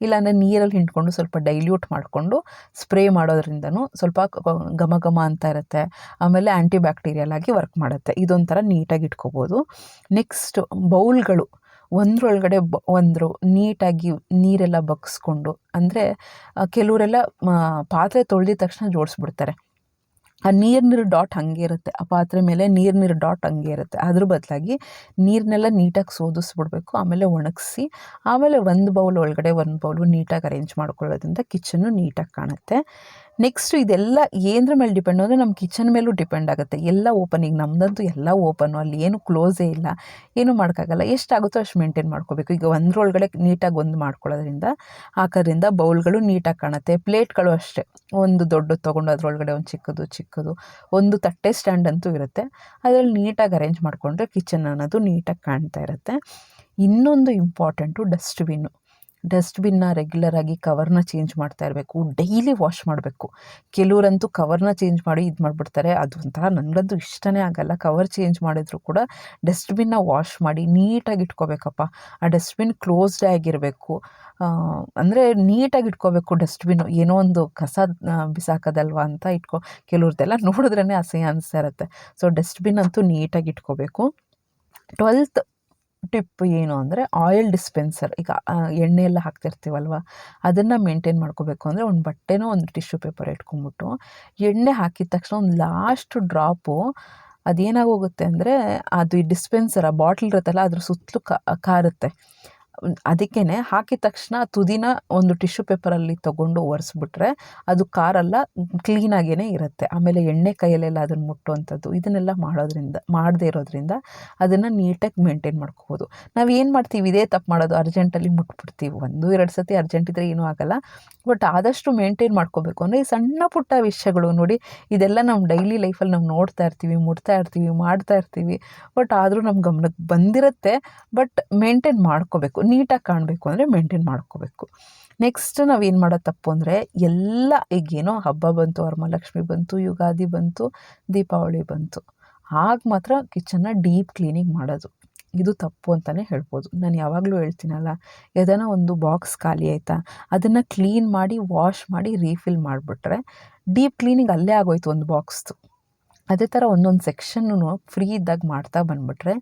ಇಲ್ಲಾಂದರೆ ನೀರಲ್ಲಿ ಹಿಂಡ್ಕೊಂಡು ಸ್ವಲ್ಪ ಡೈಲ್ಯೂಟ್ ಮಾಡಿಕೊಂಡು ಸ್ಪ್ರೇ ಮಾಡೋದ್ರಿಂದನೂ ಸ್ವಲ್ಪ ಘಮ ಘಮ ಅಂತ ಇರುತ್ತೆ. ಆಮೇಲೆ ಆ್ಯಂಟಿ ಬ್ಯಾಕ್ಟೀರಿಯಲ್ ಆಗಿ ವರ್ಕ್ ಮಾಡುತ್ತೆ. ಇದೊಂಥರ ನೀಟಾಗಿ ಇಟ್ಕೋಬೋದು. ನೆಕ್ಸ್ಟ್ ಬೌಲ್ಗಳು. ಒಂದರೊಳಗಡೆ ಬ, ಒಂದರು ನೀಟಾಗಿ ನೀರೆಲ್ಲ ಬಗ್ಸ್ಕೊಂಡು, ಅಂದರೆ ಕೆಲವರೆಲ್ಲ ಪಾತ್ರೆ ತೊಳೆದಿದ ತಕ್ಷಣ ಜೋಡಿಸ್ಬಿಡ್ತಾರೆ. ಆ, ನೀರು ನೀರು ಡಾಟ್ ಹಾಗೆ ಇರುತ್ತೆ. ಆ ಪಾತ್ರೆ ಮೇಲೆ ನೀರು ನೀರು ಡಾಟ್ ಹಂಗೆ ಇರುತ್ತೆ. ಅದ್ರ ಬದಲಾಗಿ ನೀರನ್ನೆಲ್ಲ ನೀಟಾಗಿ ಸೋದಿಸ್ಬಿಡ್ಬೇಕು, ಆಮೇಲೆ ಒಣಗಿಸಿ, ಆಮೇಲೆ ಒಂದು ಬೌಲ್ ಒಳಗಡೆ ಒಂದು ಬೌಲು ನೀಟಾಗಿ ಅರೇಂಜ್ ಮಾಡ್ಕೊಳ್ಳೋದ್ರಿಂದ ಕಿಚನ್ನು ನೀಟಾಗಿ ಕಾಣುತ್ತೆ. ನೆಕ್ಸ್ಟು ಇದೆಲ್ಲ ಏನರ ಮೇಲೆ ಡಿಪೆಂಡ್ ಅಂದರೆ ನಮ್ಮ ಕಿಚನ್ ಮೇಲೂ ಡಿಪೆಂಡ್ ಆಗುತ್ತೆ. ಎಲ್ಲ ಓಪನ್ ಈಗ ನಮ್ಮದಂತೂ ಎಲ್ಲ ಓಪನ್ನು ಅಲ್ಲಿ ಏನು ಕ್ಲೋಸೇ ಇಲ್ಲ. ಏನೂ ಮಾಡೋಕ್ಕಾಗಲ್ಲ. ಎಷ್ಟಾಗುತ್ತೋ ಅಷ್ಟು ಮೇಂಟೈನ್ ಮಾಡ್ಕೋಬೇಕು. ಈಗ ಒಂದ್ರೊಳಗಡೆ ನೀಟಾಗಿ ಒಂದು ಮಾಡ್ಕೊಳ್ಳೋದ್ರಿಂದ ಹಾಕೋದ್ರಿಂದ ಬೌಲ್ಗಳು ನೀಟಾಗಿ ಕಾಣುತ್ತೆ. ಪ್ಲೇಟ್ಗಳು ಅಷ್ಟೇ. ಒಂದು ದೊಡ್ಡದು ತೊಗೊಂಡು ಅದರೊಳಗಡೆ ಒಂದು ಚಿಕ್ಕದು ಚಿಕ್ಕದು. ಒಂದು ತಟ್ಟೆ ಸ್ಟ್ಯಾಂಡ್ ಅಂತೂ ಇರುತ್ತೆ. ಅದರಲ್ಲಿ ನೀಟಾಗಿ ಅರೇಂಜ್ ಮಾಡಿಕೊಂಡ್ರೆ ಕಿಚನ್ ಅನ್ನೋದು ನೀಟಾಗಿ ಕಾಣ್ತಾ ಇರುತ್ತೆ. ಇನ್ನೊಂದು ಇಂಪಾರ್ಟೆಂಟು ಡಸ್ಟ್ಬಿನ್ನು ಡಸ್ಟ್ಬಿನ್ನ ರೆಗ್ಯುಲರಾಗಿ ಕವರ್ನ ಚೇಂಜ್ ಮಾಡ್ತಾ ಇರಬೇಕು. ಡೈಲಿ ವಾಶ್ ಮಾಡಬೇಕು. ಕೆಲವರಂತೂ ಕವರ್ನ ಚೇಂಜ್ ಮಾಡಿ ಇದು ಮಾಡಿಬಿಡ್ತಾರೆ. ಅದು ಒಂಥರ ನನಗಂತೂ ಇಷ್ಟನೇ ಆಗಲ್ಲ. ಕವರ್ ಚೇಂಜ್ ಮಾಡಿದರೂ ಕೂಡ ಡಸ್ಟ್ಬಿನ್ನ ವಾಶ್ ಮಾಡಿ ನೀಟಾಗಿ ಇಟ್ಕೋಬೇಕಪ್ಪ. ಆ ಡಸ್ಟ್ಬಿನ್ ಕ್ಲೋಸ್ಡ್ ಆಗಿರಬೇಕು ಅಂದರೆ ನೀಟಾಗಿ ಇಟ್ಕೋಬೇಕು ಡಸ್ಟ್ಬಿನ್ನು ಏನೋ ಒಂದು ಕಸ ಬಿಸಾಕೋದಲ್ವ ಅಂತ ಇಟ್ಕೊ. ಕೆಲವ್ರದ್ದೆಲ್ಲ ನೋಡಿದ್ರೇ ಅಸಹ್ಯ ಅನಿಸ್ತಾ ಇರುತ್ತೆ. ಸೊ ಡಸ್ಟ್ಬಿನ್ ಅಂತೂ ನೀಟಾಗಿ ಇಟ್ಕೋಬೇಕು. ಟ್ವೆಲ್ತ್ ಟಿಪ್ ಏನು ಅಂದರೆ ಆಯಿಲ್ ಡಿಸ್ಪೆನ್ಸರ್ ಈಗ ಎಣ್ಣೆ ಎಲ್ಲ ಹಾಕ್ತಿರ್ತೀವಲ್ವ, ಅದನ್ನು ಮೇಂಟೈನ್ ಮಾಡ್ಕೋಬೇಕು ಅಂದರೆ ಒಂದು ಬಟ್ಟೆನೋ ಒಂದು ಟಿಶ್ಯೂ ಪೇಪರ್ ಇಟ್ಕೊಂಬಿಟ್ಟು ಎಣ್ಣೆ ಹಾಕಿದ ತಕ್ಷಣ ಒಂದು ಲಾಸ್ಟ್ ಡ್ರಾಪು ಅದೇನಾಗೋಗುತ್ತೆ ಅಂದರೆ ಅದು ಈ ಡಿಸ್ಪೆನ್ಸರ್ ಆ ಬಾಟ್ಲ್ ಇರುತ್ತಲ್ಲ ಅದ್ರ ಸುತ್ತಲೂ ಕಾರುತ್ತೆ. ಅದಕ್ಕೇ ಹಾಕಿದ ತಕ್ಷಣ ತುದಿನ ಒಂದು ಟಿಶ್ಯೂ ಪೇಪರಲ್ಲಿ ತೊಗೊಂಡು ಒರೆಸ್ಬಿಟ್ರೆ ಅದು ಕಾರೆಲ್ಲ ಕ್ಲೀನಾಗೇ ಇರುತ್ತೆ. ಆಮೇಲೆ ಎಣ್ಣೆ ಕೈಯಲ್ಲೆಲ್ಲ ಅದನ್ನು ಮುಟ್ಟುವಂಥದ್ದು, ಇದನ್ನೆಲ್ಲ ಮಾಡೋದ್ರಿಂದ, ಮಾಡದೇ ಇರೋದ್ರಿಂದ ಅದನ್ನು ನೀಟಾಗಿ ಮೇಂಟೈನ್ ಮಾಡ್ಕೋಬೋದು. ನಾವು ಏನು ಮಾಡ್ತೀವಿ, ಇದೇ ತಪ್ಪು ಮಾಡೋದು, ಅರ್ಜೆಂಟಲ್ಲಿ ಮುಟ್ಬಿಡ್ತೀವಿ. ಒಂದು, ಎರಡು ಸತಿ ಅರ್ಜೆಂಟ್ ಇದ್ದರೆ ಏನೂ ಆಗಲ್ಲ. ಬಟ್ ಆದಷ್ಟು ಮೇಂಟೈನ್ ಮಾಡ್ಕೋಬೇಕು. ಅಂದರೆ ಈ ಸಣ್ಣ ಪುಟ್ಟ ವಿಷಯಗಳು ನೋಡಿ, ಇದೆಲ್ಲ ನಮ್ಮ ಡೈಲಿ ಲೈಫಲ್ಲಿ ನಾವು ನೋಡ್ತಾ ಇರ್ತೀವಿ, ಮುಟ್ತಾ ಇರ್ತೀವಿ, ಮಾಡ್ತಾ ಇರ್ತೀವಿ. ಬಟ್ ಆದರೂ ನಮ್ಮ ಗಮನಕ್ಕೆ ಬಂದಿರುತ್ತೆ. ಬಟ್ ಮೇಂಟೈನ್ ಮಾಡ್ಕೋಬೇಕು. ನೀಟಾಗಿ ಕಾಣಬೇಕು ಅಂದರೆ ಮೇಂಟೈನ್ ಮಾಡ್ಕೋಬೇಕು. ನೆಕ್ಸ್ಟ್ ನಾವೇನು ಮಾಡೋ ತಪ್ಪು ಅಂದರೆ ಎಲ್ಲ ಈಗೇನೋ ಹಬ್ಬ ಬಂತು, ವರಮಹಾಲಕ್ಷ್ಮಿ ಬಂತು, ಯುಗಾದಿ ಬಂತು, ದೀಪಾವಳಿ ಬಂತು. ಆಗ ಮಾತ್ರ ಕಿಚನ್ನ ಡೀಪ್ ಕ್ಲೀನಿಂಗ್ ಮಾಡೋದು. ಇದು ತಪ್ಪು ಅಂತಲೇ ಹೇಳ್ಬೋದು. ನಾನು ಯಾವಾಗಲೂ ಹೇಳ್ತೀನಲ್ಲ ಯಾವ್ದಾನ ಒಂದು ಬಾಕ್ಸ್ ಖಾಲಿ ಆಯಿತಾ? ಅದನ್ನು ಕ್ಲೀನ್ ಮಾಡಿ, ವಾಶ್ ಮಾಡಿ, ರೀಫಿಲ್ ಮಾಡಿಬಿಟ್ರೆ ಡೀಪ್ ಕ್ಲೀನಿಂಗ್ ಅಲ್ಲೇ ಆಗೋಯ್ತು ಒಂದು ಬಾಕ್ಸ್ದು. ಅದೇ ಥರ ಒಂದೊಂದು ಸೆಕ್ಷನ್ನು ಫ್ರೀ ಇದ್ದಾಗ ಮಾಡ್ತಾ ಬಂದುಬಿಟ್ರೆ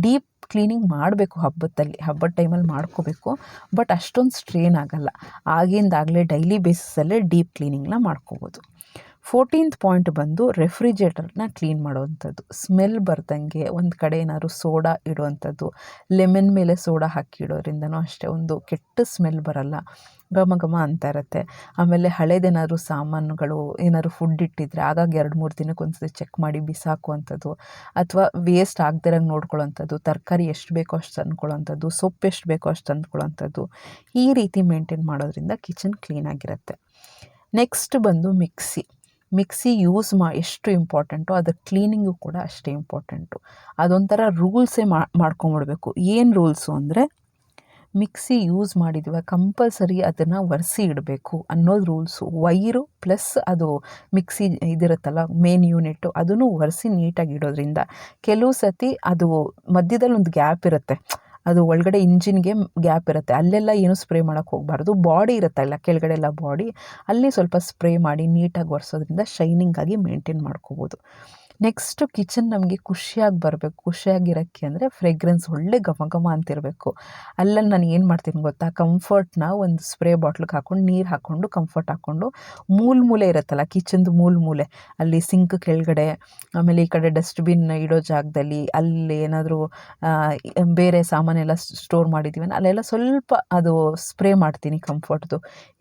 ಡೀಪ್ ಕ್ಲೀನಿಂಗ್ ಮಾಡಬೇಕು ಹಬ್ಬದಲ್ಲಿ, ಹಬ್ಬದ ಟೈಮಲ್ಲಿ ಮಾಡ್ಕೋಬೇಕು. ಬಟ್ ಅಷ್ಟೊಂದು ಸ್ಟ್ರೇನ್ ಆಗೋಲ್ಲ. ಆಗಿಂದಾಗಲೇ ಡೈಲಿ ಬೇಸಿಸಲ್ಲೇ ಡೀಪ್ ಕ್ಲೀನಿಂಗ್ನ ಮಾಡ್ಕೋಬೋದು. ಫೋರ್ಟೀನ್ತ್ ಪಾಯಿಂಟ್ ಬಂದು ರೆಫ್ರಿಜರೇಟರ್ನ ಕ್ಲೀನ್ ಮಾಡುವಂಥದ್ದು. ಸ್ಮೆಲ್ ಬರ್ದಂಗೆ ಒಂದು ಕಡೆ ಏನಾದ್ರು ಸೋಡಾ ಇಡುವಂಥದ್ದು. ಲೆಮನ್ ಮೇಲೆ ಸೋಡಾ ಹಾಕಿ ಇಡೋದ್ರಿಂದನೂ ಅಷ್ಟೇ ಒಂದು ಕೆಟ್ಟ ಸ್ಮೆಲ್ ಬರಲ್ಲ. ಘಮ ಘಮ ಅಂತ ಇರುತ್ತೆ. ಆಮೇಲೆ ಹಳೇದೇನಾದ್ರು ಸಾಮಾನುಗಳು ಏನಾದ್ರು ಫುಡ್ ಇಟ್ಟಿದ್ರೆ ಆಗಾಗ ಎರಡು ಮೂರು ದಿನಕ್ಕೆ ಒಂದ್ಸತಿ ಚೆಕ್ ಮಾಡಿ ಬಿಸಾಕುವಂಥದ್ದು. ಅಥವಾ ವೇಸ್ಟ್ ಆಗದಿರಂಗೆ ನೋಡ್ಕೊಳ್ಳೋಂಥದ್ದು ತರಕಾರಿ ಎಷ್ಟು ಬೇಕೋ ಅಷ್ಟು ತಂದ್ಕೊಳ್ಳೋವಂಥದ್ದು. ಸೊಪ್ಪು ಎಷ್ಟು ಬೇಕೋ ಅಷ್ಟು ತಂದ್ಕೊಳ್ಳೋವಂಥದ್ದು. ಈ ರೀತಿ ಮೇಂಟೈನ್ ಮಾಡೋದ್ರಿಂದ ಕಿಚನ್ ಕ್ಲೀನಾಗಿರುತ್ತೆ ನೆಕ್ಸ್ಟ್ ಬಂದು ಮಿಕ್ಸಿ. ಮಿಕ್ಸಿ ಯೂಸ್ ಮಾ, ಎಷ್ಟು ಇಂಪಾರ್ಟೆಂಟು, ಅದು ಕ್ಲೀನಿಂಗು ಕೂಡ ಅಷ್ಟೇ ಇಂಪಾರ್ಟೆಂಟು. ಅದೊಂಥರ ರೂಲ್ಸೇ ಮಾಡ್ಕೊಂಬಿಡ್ಬೇಕು. ಏನು ರೂಲ್ಸು ಅಂದರೆ, ಮಿಕ್ಸಿ ಯೂಸ್ ಮಾಡಿದ್ವಿ, ಕಂಪಲ್ಸರಿ ಅದನ್ನು ಒರೆಸಿ ಇಡಬೇಕು ಅನ್ನೋದು ರೂಲ್ಸು. ವೈರು ಪ್ಲಸ್ ಅದು ಮಿಕ್ಸಿ ಇದಿರುತ್ತಲ್ಲ, ಮೇನ್ ಯೂನಿಟ್ಟು ಅದನ್ನು ಒರೆಸಿ ನೀಟಾಗಿ ಇಡೋದ್ರಿಂದ. ಕೆಲವು ಸತಿ ಅದು ಮಧ್ಯದಲ್ಲಿ ಒಂದು ಗ್ಯಾಪ್ ಇರುತ್ತೆ. ಅದು ಒಳಗಡೆ ಇಂಜಿನ್ಗೆ ಗ್ಯಾಪ್ ಇರುತ್ತೆ. ಅಲ್ಲೆಲ್ಲ ಏನು ಸ್ಪ್ರೇ ಮಾಡೋಕ್ಕೆ ಹೋಗಬಾರ್ದು. ಬಾಡಿ ಇರುತ್ತಲ್ಲ ಕೆಳಗಡೆ ಎಲ್ಲ ಬಾಡಿ ಅಲ್ಲಿ ಸ್ವಲ್ಪ ಸ್ಪ್ರೇ ಮಾಡಿ ನೀಟಾಗಿ ಒರೆಸೋದ್ರಿಂದ ಶೈನಿಂಗಾಗಿ ಮೇಂಟೈನ್ ಮಾಡ್ಕೋಬೋದು. ನೆಕ್ಸ್ಟು ಕಿಚನ್ ನಮಗೆ ಖುಷಿಯಾಗಿ ಬರಬೇಕು. ಖುಷಿಯಾಗಿರೋಕ್ಕೆ ಅಂದರೆ ಫ್ರೆಗ್ರೆನ್ಸ್ ಒಳ್ಳೆ ಘಮ ಘಮ ಅಂತಿರಬೇಕು. ಅಲ್ಲಲ್ಲಿ ನಾನು ಏನು ಮಾಡ್ತೀನಿ ಗೊತ್ತಾ? ಕಂಫರ್ಟ್ನ ಒಂದು ಸ್ಪ್ರೇ ಬಾಟ್ಲಿಗೆ ಹಾಕ್ಕೊಂಡು ನೀರು ಹಾಕ್ಕೊಂಡು ಕಂಫರ್ಟ್ ಹಾಕ್ಕೊಂಡು ಮೂಲ ಮೂಲೆ ಇರುತ್ತಲ್ಲ ಕಿಚನ್ದು ಮೂಲ ಮೂಲೆ. ಅಲ್ಲಿ ಸಿಂಕ್ ಕೆಳಗಡೆ, ಆಮೇಲೆ ಈ ಕಡೆ ಡಸ್ಟ್ಬಿನ್ ಇಡೋ ಜಾಗದಲ್ಲಿ, ಅಲ್ಲಿ ಏನಾದರೂ ಬೇರೆ ಸಾಮಾನೆಲ್ಲ ಸ್ಟೋರ್ ಮಾಡಿದ್ದೀವಿ ಅಲ್ಲೆಲ್ಲ ಸ್ವಲ್ಪ ಅದು ಸ್ಪ್ರೇ ಮಾಡ್ತೀನಿ ಕಂಫರ್ಟ್ದು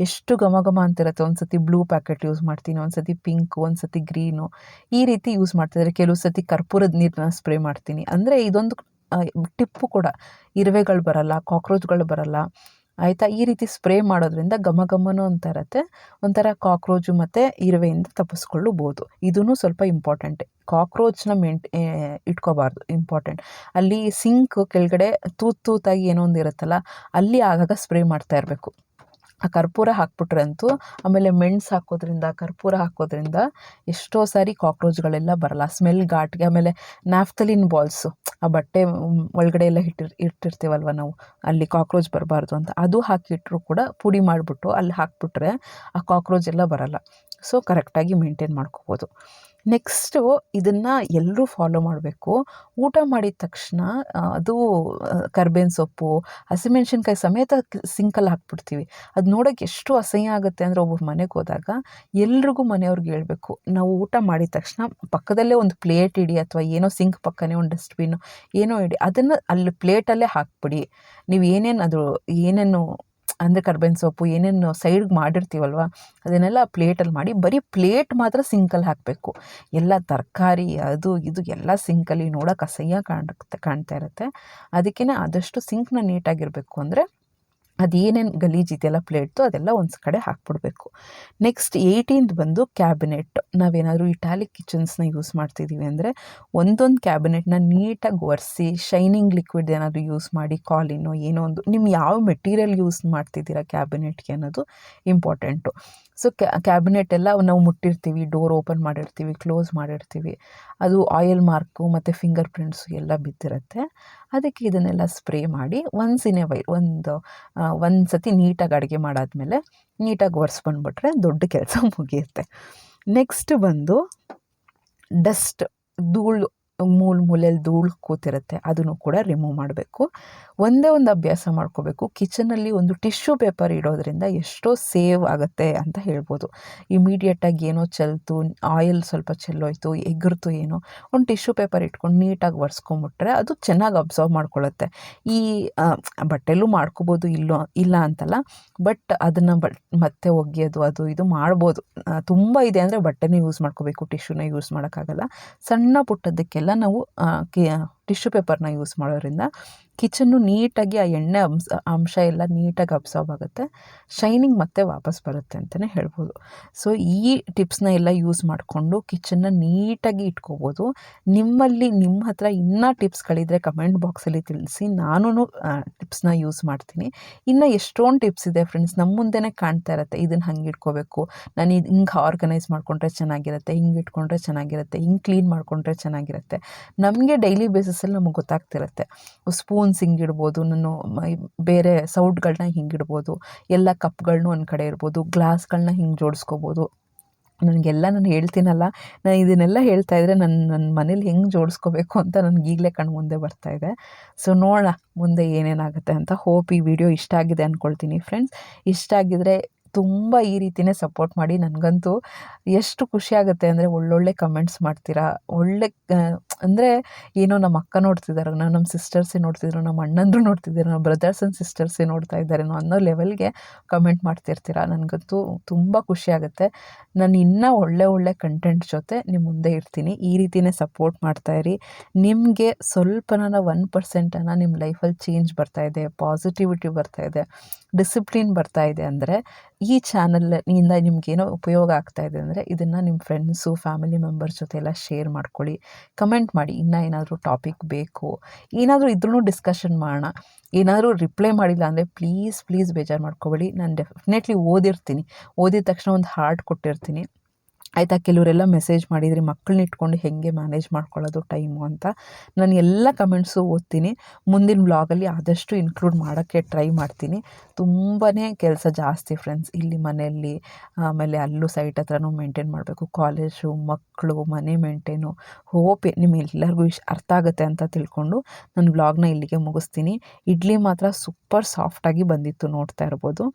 ಎಷ್ಟು ಘಮ ಘಮ ಅಂತಿರುತ್ತೆ. ಒಂದು ಸತಿ ಬ್ಲೂ ಪ್ಯಾಕೆಟ್ ಯೂಸ್ ಮಾಡ್ತೀನಿ ಒಂದು ಸತಿ ಪಿಂಕ್ ಒಂದು ಸತಿ ಗ್ರೀನು ಈ ರೀತಿ ಯೂಸ್ ಮಾಡ್ತಿದ್ದಾರೆ ಕೆಲವು ಸತಿ ಕರ್ಪೂರದ ನೀರನ್ನ ಸ್ಪ್ರೇ ಮಾಡ್ತೀನಿ. ಅಂದರೆ ಇದೊಂದು ಟಿಪ್ಪು ಕೂಡ. ಇರುವೆಗಳು ಬರಲ್ಲ, ಕಾಕ್ರೋಚ್ಗಳು ಬರಲ್ಲ. ಆಯಿತಾ? ಈ ರೀತಿ ಸ್ಪ್ರೇ ಮಾಡೋದ್ರಿಂದ ಘಮ ಘಮನೂ ಅಂತ ಇರುತ್ತೆ ಒಂಥರ ಕಾಕ್ರೋಚು ಮತ್ತು ಇರುವೆಯಿಂದ ತಪ್ಪಿಸ್ಕೊಳ್ಳಬಹುದು. ಇದೂ ಸ್ವಲ್ಪ ಇಂಪಾರ್ಟೆಂಟ್ ಕಾಕ್ರೋಚ್ನ ಮೇಂಟ್ ಇಟ್ಕೋಬಾರ್ದು. ಇಂಪಾರ್ಟೆಂಟ್ ಅಲ್ಲಿ ಸಿಂಕ್ ಕೆಳಗಡೆ ತೂತು ತೂತಾಗಿ ಏನೋ ಒಂದು ಇರುತ್ತಲ್ಲ ಅಲ್ಲಿ ಆಗಾಗ ಸ್ಪ್ರೇ ಮಾಡ್ತಾ ಇರಬೇಕು. ಆ ಕರ್ಪೂರ ಹಾಕ್ಬಿಟ್ರಂತೂ ಆಮೇಲೆ ಮೆಣ್ಸು ಹಾಕೋದ್ರಿಂದ, ಕರ್ಪೂರ ಹಾಕೋದ್ರಿಂದ ಎಷ್ಟೋ ಸಾರಿ ಕಾಕ್ರೋಚ್ಗಳೆಲ್ಲ ಬರಲ್ಲ. ಸ್ಮೆಲ್ ಘಾಟ್ಗೆ ಆಮೇಲೆ ನ್ಯಾಫ್ತಲಿನ್ ಬಾಲ್ಸು ಆ ಬಟ್ಟೆ ಒಳಗಡೆ ಎಲ್ಲ ಇಟ್ಟಿರ್ ಇಟ್ಟಿರ್ತೀವಲ್ವ ನಾವು, ಅಲ್ಲಿ ಕಾಕ್ರೋಚ್ ಬರಬಾರ್ದು ಅಂತ. ಅದು ಹಾಕಿಟ್ರು ಕೂಡ ಪುಡಿ ಮಾಡಿಬಿಟ್ಟು ಅಲ್ಲಿ ಹಾಕ್ಬಿಟ್ರೆ ಆ ಕಾಕ್ರೋಚ್ ಎಲ್ಲ ಬರಲ್ಲ. ಸೊ ಕರೆಕ್ಟಾಗಿ ಮೇಂಟೈನ್ ಮಾಡ್ಕೋಬೋದು. ನೆಕ್ಸ್ಟು ಇದನ್ನು ಎಲ್ಲರೂ ಫಾಲೋ ಮಾಡಬೇಕು. ಊಟ ಮಾಡಿದ ತಕ್ಷಣ ಅದು ಕರ್ಬೇವಿನ ಸೊಪ್ಪು ಹಸಿಮೆಣ್ಸಿನ್ಕಾಯಿ ಸಮೇತ ಸಿಂಕಲ್ಲಿ ಹಾಕ್ಬಿಡ್ತೀವಿ. ಅದು ನೋಡೋಕ್ಕೆ ಎಷ್ಟು ಅಸಹ್ಯ ಆಗುತ್ತೆ ಅಂದರೆ ಒಬ್ಬ ಮನೆಗೆ ಹೋದಾಗ ಎಲ್ರಿಗೂ ಮನೆಯವ್ರಿಗೆ ಹೇಳಬೇಕು, ನಾವು ಊಟ ಮಾಡಿದ ತಕ್ಷಣ ಪಕ್ಕದಲ್ಲೇ ಒಂದು ಪ್ಲೇಟ್ ಇಡಿ ಅಥವಾ ಏನೋ ಸಿಂಕ್ ಪಕ್ಕನೇ ಒಂದು ಡಸ್ಟ್ಬಿನ್ನು ಏನೋ ಇಡಿ. ಅದನ್ನು ಅಲ್ಲಿ ಪ್ಲೇಟಲ್ಲೇ ಹಾಕ್ಬಿಡಿ. ನೀವು ಏನೇನು ಅದು, ಏನೇನು ಅಂದರೆ ಕರ್ಬೇವಿನ ಸೊಪ್ಪು ಏನೇನು ಸೈಡ್ಗೆ ಮಾಡಿರ್ತೀವಲ್ವ, ಅದನ್ನೆಲ್ಲ ಪ್ಲೇಟಲ್ಲಿ ಮಾಡಿ ಬರೀ ಪ್ಲೇಟ್ ಮಾತ್ರ ಸಿಂಕಲ್ಲಿ ಹಾಕಬೇಕು. ಎಲ್ಲ ತರಕಾರಿ, ಅದು ಇದು ಎಲ್ಲ ಸಿಂಕಲ್ಲಿ ನೋಡೋಕೆ ಅಸಹ್ಯ ಕಾಣುತ್ತೆ, ಕಾಣ್ತಾ ಇರುತ್ತೆ. ಅದಕ್ಕೇ ಆದಷ್ಟು ಸಿಂಕ್ನ ನೀಟಾಗಿರಬೇಕು ಅಂದರೆ ಅದೇನೇನು ಗಲೀಜಿದೆಯಲ್ಲ ಪ್ಲೇಟ್ದು ಅದೆಲ್ಲ ಒಂದು ಕಡೆ ಹಾಕ್ಬಿಡ್ಬೇಕು. ನೆಕ್ಸ್ಟ್ ಏಯ್ಟೀನ್ತ್ ಬಂದು ಕ್ಯಾಬಿನೆಟ್ ನಾವೇನಾದರೂ ಇಟಾಲಿಕ್ ಕಿಚನ್ಸ್ನ ಯೂಸ್ ಮಾಡ್ತಿದ್ದೀವಿ ಅಂದರೆ ಒಂದೊಂದು ಕ್ಯಾಬಿನೆಟ್ನ ನೀಟಾಗಿ ಒರೆಸಿ ಶೈನಿಂಗ್ ಲಿಕ್ವಿಡ್ ಏನಾದರೂ ಯೂಸ್ ಮಾಡಿ ಕಾಲಿನೋ ಏನೋ ಒಂದು ನಿಮ್ಮ ಯಾವ ಮೆಟೀರಿಯಲ್ ಯೂಸ್ ಮಾಡ್ತಿದ್ದೀರಾ ಕ್ಯಾಬಿನೆಟ್ಗೆ ಅನ್ನೋದು ಇಂಪಾರ್ಟೆಂಟು ಸೊ ಕ್ಯಾಬಿನೆಟ್ ಎಲ್ಲ ನಾವು ಮುಟ್ಟಿರ್ತೀವಿ ಡೋರ್ ಓಪನ್ ಮಾಡಿರ್ತೀವಿ ಕ್ಲೋಸ್ ಮಾಡಿರ್ತೀವಿ. ಅದು ಆಯಿಲ್ ಮಾರ್ಕು ಮತ್ತು ಫಿಂಗರ್ ಪ್ರಿಂಟ್ಸು ಎಲ್ಲ ಬಿದ್ದಿರುತ್ತೆ. ಅದಕ್ಕೆ ಇದನ್ನೆಲ್ಲ ಸ್ಪ್ರೇ ಮಾಡಿ ಒನ್ಸ್ ಇನ್ ಎ ವೈ, ಒಂದು ಒಂದು ಸತಿ ನೀಟಾಗಿ ಅಡುಗೆ ಮಾಡಾದಮೇಲೆ ನೀಟಾಗಿ ಒರೆಸ್ಬಂದ್ಬಿಟ್ರೆ ದೊಡ್ಡ ಕೆಲಸ ಮುಗಿಯುತ್ತೆ. ನೆಕ್ಸ್ಟ್ ಬಂದು ಡಸ್ಟ್ ಧೂಳು ಮೂಲೆ ಮೂಲೆಯಲ್ಲಿ ಧೂಳು ಕೂತಿರುತ್ತೆ, ಅದನ್ನು ಕೂಡ ರಿಮೂವ್ ಮಾಡಬೇಕು. ಒಂದೇ ಒಂದು ಅಭ್ಯಾಸ ಮಾಡ್ಕೋಬೇಕು. ಕಿಚನಲ್ಲಿ ಒಂದು ಟಿಶ್ಯೂ ಪೇಪರ್ ಇಡೋದ್ರಿಂದ ಎಷ್ಟೋ ಸೇವ್ ಆಗುತ್ತೆ ಅಂತ ಹೇಳ್ಬೋದು. ಇಮಿಡಿಯೇಟಾಗಿ ಏನೋ ಚೆಲ್ತು ಆಯಿಲ್ ಸ್ವಲ್ಪ ಚೆಲ್ಲೋಯ್ತು, ಎಗ್ರಿತು ಏನೋ, ಒಂದು ಟಿಶ್ಯೂ ಪೇಪರ್ ಇಟ್ಕೊಂಡು ನೀಟಾಗಿ ಒರೆಸ್ಕೊಂಬಿಟ್ರೆ ಅದು ಚೆನ್ನಾಗಿ ಅಬ್ಸರ್ವ್ ಮಾಡ್ಕೊಳ್ಳುತ್ತೆ. ಈ ಬಟ್ಟೆಲ್ಲೂ ಮಾಡ್ಕೋಬೋದು ಇಲ್ಲೋ, ಇಲ್ಲ ಅಂತಲ್ಲ, ಬಟ್ ಅದನ್ನು ಬಟ್ ಮತ್ತೆ ಒಗೆಯೋದು, ಅದು ಇದು ಮಾಡ್ಬೋದು. ತುಂಬ ಇದೆ ಅಂದರೆ ಬಟ್ಟೆನೇ ಯೂಸ್ ಮಾಡ್ಕೋಬೇಕು, ಟಿಶ್ಯೂನ ಯೂಸ್ ಮಾಡೋಕ್ಕಾಗಲ್ಲ. ಸಣ್ಣ ಪುಟ್ಟದಕ್ಕೆಲ್ಲ ನಾವು ಟಿಶ್ಯೂ ಪೇಪರ್ನ ಯೂಸ್ ಮಾಡೋದ್ರಿಂದ ಕಿಚನ್ನು ನೀಟಾಗಿ ಆ ಎಣ್ಣೆ ಅಂಶ ಅಂಶ ಎಲ್ಲ ನೀಟಾಗಿ ಅಬ್ಸಾರ್ಬ್ ಆಗುತ್ತೆ. ಶೈನಿಂಗ್ ಮತ್ತೆ ವಾಪಸ್ ಬರುತ್ತೆ ಅಂತಲೇ ಹೇಳ್ಬೋದು. ಸೊ, ಈ ಟಿಪ್ಸ್ನ ಎಲ್ಲ ಯೂಸ್ ಮಾಡಿಕೊಂಡು ಕಿಚನ್ನ ನೀಟಾಗಿ ಇಟ್ಕೋಬೋದು. ನಿಮ್ಮಲ್ಲಿ ನಿಮ್ಮ ಹತ್ರ ಇನ್ನೂ ಟಿಪ್ಸ್ಗಳಿದ್ರೆ ಕಮೆಂಟ್ ಬಾಕ್ಸಲ್ಲಿ ತಿಳಿಸಿ. ನಾನು ಟಿಪ್ಸ್ನ ಯೂಸ್ ಮಾಡ್ತೀನಿ. ಇನ್ನು ಎಷ್ಟೊಂದು ಟಿಪ್ಸ್ ಇದೆ ಫ್ರೆಂಡ್ಸ್ ನಮ್ಮ ಮುಂದೆನೇ ಕಾಣ್ತಾ ಇರುತ್ತೆ. ಇದನ್ನು ಹಂಗೆ ಇಟ್ಕೋಬೇಕು. ನಾನು ಇದು ಹಿಂಗೆ ಆರ್ಗನೈಸ್ ಮಾಡಿಕೊಂಡ್ರೆ ಚೆನ್ನಾಗಿರುತ್ತೆ, ಹಿಂಗೆ ಇಟ್ಕೊಂಡ್ರೆ ಚೆನ್ನಾಗಿರುತ್ತೆ, ಹಿಂಗೆ ಕ್ಲೀನ್ ಮಾಡಿಕೊಂಡ್ರೆ ಚೆನ್ನಾಗಿರುತ್ತೆ. ನಮಗೆ ಡೈಲಿ ಬೇಸಿಸಲ್ಲಿ ನಮಗೆ ಗೊತ್ತಾಗ್ತಿರುತ್ತೆ. ಸ್ಪೂನ್ಸ್ ಹಿಂಗಿಡ್ಬೋದು ನಾನು ಬೇರೆ ಸೌಟ್ಗಳನ್ನ ಹಿಂಗಿಡ್ಬೋದು ಎಲ್ಲ ಕಪ್ಗಳನ್ನೂ ಒಂದು ಕಡೆ ಇರ್ಬೋದು ಗ್ಲಾಸ್ಗಳನ್ನ ಹಿಂಗೆ ಜೋಡಿಸ್ಕೋಬೋದು. ನನಗೆಲ್ಲ ನಾನು ಹೇಳ್ತೀನಲ್ಲ ನಾನು ಇದನ್ನೆಲ್ಲ ಹೇಳ್ತಾ ಇದ್ದರೆ ನನ್ನ ನನ್ನ ಮನೇಲಿ ಹೆಂಗೆ ಜೋಡಿಸ್ಕೋಬೇಕು ಅಂತ ನನಗೆ ಈಗಲೇ ಕಣ್ಣು ಮುಂದೆ ಬರ್ತಾ ಇದೆ. ಸೊ ನೋಡೋಣ ಮುಂದೆ ಏನೇನಾಗುತ್ತೆ ಅಂತ. ಹೋಪ್ ಈ ವಿಡಿಯೋ ಇಷ್ಟ ಆಗಿದೆ ಅಂದ್ಕೊಳ್ತೀನಿ ಫ್ರೆಂಡ್ಸ್ ಇಷ್ಟ ಆಗಿದ್ರೆ ತುಂಬ ಈ ರೀತಿಯೇ ಸಪೋರ್ಟ್ ಮಾಡಿ ನನಗಂತೂ ಎಷ್ಟು ಖುಷಿ ಆಗುತ್ತೆ ಅಂದರೆ ಒಳ್ಳೊಳ್ಳೆ ಕಮೆಂಟ್ಸ್ ಮಾಡ್ತೀರಾ. ಒಳ್ಳೆ ಅಂದರೆ ಏನೋ ನಮ್ಮ ಅಕ್ಕ ನೋಡ್ತಿದ್ದಾರೆ ನಮ್ಮ ಸಿಸ್ಟರ್ಸೇ ನೋಡ್ತಿದ್ರು, ನಮ್ಮ ಅಣ್ಣಂದ್ರು ನೋಡ್ತಿದ್ದಾರೆ ನಮ್ಮ ಬ್ರದರ್ಸ್ ಆ್ಯಂಡ್ ಸಿಸ್ಟರ್ಸೇ ನೋಡ್ತಾ ಇದ್ದಾರೇನೋ ಅನ್ನೋ ಲೆವೆಲ್ಗೆ ಕಮೆಂಟ್ ಮಾಡ್ತಿರ್ತೀರ. ನನಗಂತೂ ತುಂಬ ಖುಷಿ ಆಗುತ್ತೆ. ನಾನು ಇನ್ನೂ ಒಳ್ಳೆ ಒಳ್ಳೆ ಕಂಟೆಂಟ್ ಜೊತೆ ನಿಮ್ಮ ಮುಂದೆ ಇರ್ತೀನಿ. ಈ ರೀತಿಯೇ ಸಪೋರ್ಟ್ ಮಾಡ್ತಾಯಿರಿ ನಿಮಗೆ ಸ್ವಲ್ಪನಾರ ಒನ್ ಪರ್ಸೆಂಟನ್ನು ನಿಮ್ಮ ಲೈಫಲ್ಲಿ ಚೇಂಜ್ ಬರ್ತಾ ಇದೆ ಪಾಸಿಟಿವಿಟಿ ಬರ್ತಾ ಇದೆ ಡಿಸಿಪ್ಲಿನ್ ಬರ್ತಾ ಇದೆ ಅಂದರೆ ಈ ಚಾನಲ್ನಿಂದ ನಿಮಗೇನೋ ಉಪಯೋಗ ಆಗ್ತಾ ಇದೆ ಅಂದರೆ ಇದನ್ನು ನಿಮ್ಮ ಫ್ರೆಂಡ್ಸು ಫ್ಯಾಮಿಲಿ ಮೆಂಬರ್ಸ್ ಜೊತೆ ಎಲ್ಲ ಶೇರ್ ಮಾಡ್ಕೊಳ್ಳಿ. ಕಮೆಂಟ್ ಮಾಡಿ, ಇನ್ನೂ ಏನಾದರೂ ಟಾಪಿಕ್ ಬೇಕು, ಏನಾದರೂ ಇದ್ರೂ ಡಿಸ್ಕಷನ್ ಮಾಡೋಣ. ಏನಾದರೂ ರಿಪ್ಲೈ ಮಾಡಿಲ್ಲ ಅಂದರೆ ಪ್ಲೀಸ್ ಪ್ಲೀಸ್ ಬೇಜಾರು ಮಾಡ್ಕೋಬೇಡಿ. ನಾನು ಡೆಫಿನೆಟ್ಲಿ ಓದಿರ್ತೀನಿ. ಓದಿದ ತಕ್ಷಣ ಒಂದು ಹಾರ್ಟ್ ಕೊಟ್ಟಿರ್ತೀನಿ. ಆಯಿತಾ ಕೆಲವರೆಲ್ಲ ಮೆಸೇಜ್ ಮಾಡಿದ್ರಿ ಮಕ್ಕಳನ್ನ ಇಟ್ಕೊಂಡು ಹೇಗೆ ಮ್ಯಾನೇಜ್ ಮಾಡ್ಕೊಳ್ಳೋದು ಟೈಮು ಅಂತ. ನಾನು ಎಲ್ಲ ಕಮೆಂಟ್ಸು ಓದ್ತೀನಿ. ಮುಂದಿನ ವ್ಲಾಗಲ್ಲಿ ಆದಷ್ಟು ಇನ್ಕ್ಲೂಡ್ ಮಾಡೋಕ್ಕೆ ಟ್ರೈ ಮಾಡ್ತೀನಿ. ತುಂಬಾ ಕೆಲಸ ಜಾಸ್ತಿ ಫ್ರೆಂಡ್ಸ್ ಇಲ್ಲಿ ಮನೆಯಲ್ಲಿ, ಆಮೇಲೆ ಅಲ್ಲೂ ಸೈಟ್ ಹತ್ರನೂ ಮೇಂಟೈನ್ ಮಾಡಬೇಕು. ಕಾಲೇಜು ಮಕ್ಕಳು ಮನೆ ಮೇಂಟೈನು ಹೋಪ್ ನಿಮ್ಮೆಲ್ಲರಿಗೂ ಇಷ್ಟ ಅರ್ಥ ಆಗುತ್ತೆ ಅಂತ ತಿಳ್ಕೊಂಡು ನಾನು ವ್ಲಾಗ್ನ ಇಲ್ಲಿಗೆ ಮುಗಿಸ್ತೀನಿ. ಇಡ್ಲಿ ಮಾತ್ರ ಸೂಪರ್ ಸಾಫ್ಟಾಗಿ ಬಂದಿತ್ತು ನೋಡ್ತಾ ಇರ್ಬೋದು.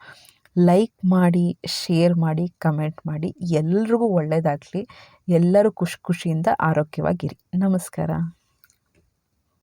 ಲೈಕ್ ಮಾಡಿ ಶೇರ್ ಮಾಡಿ ಕಮೆಂಟ್ ಮಾಡಿ ಎಲ್ರಿಗೂ ಒಳ್ಳೆಯದಾಗಲಿ ಎಲ್ಲರೂ ಖುಷಿ ಖುಷಿಯಿಂದ ಆರೋಗ್ಯವಾಗಿರಿ. ನಮಸ್ಕಾರ.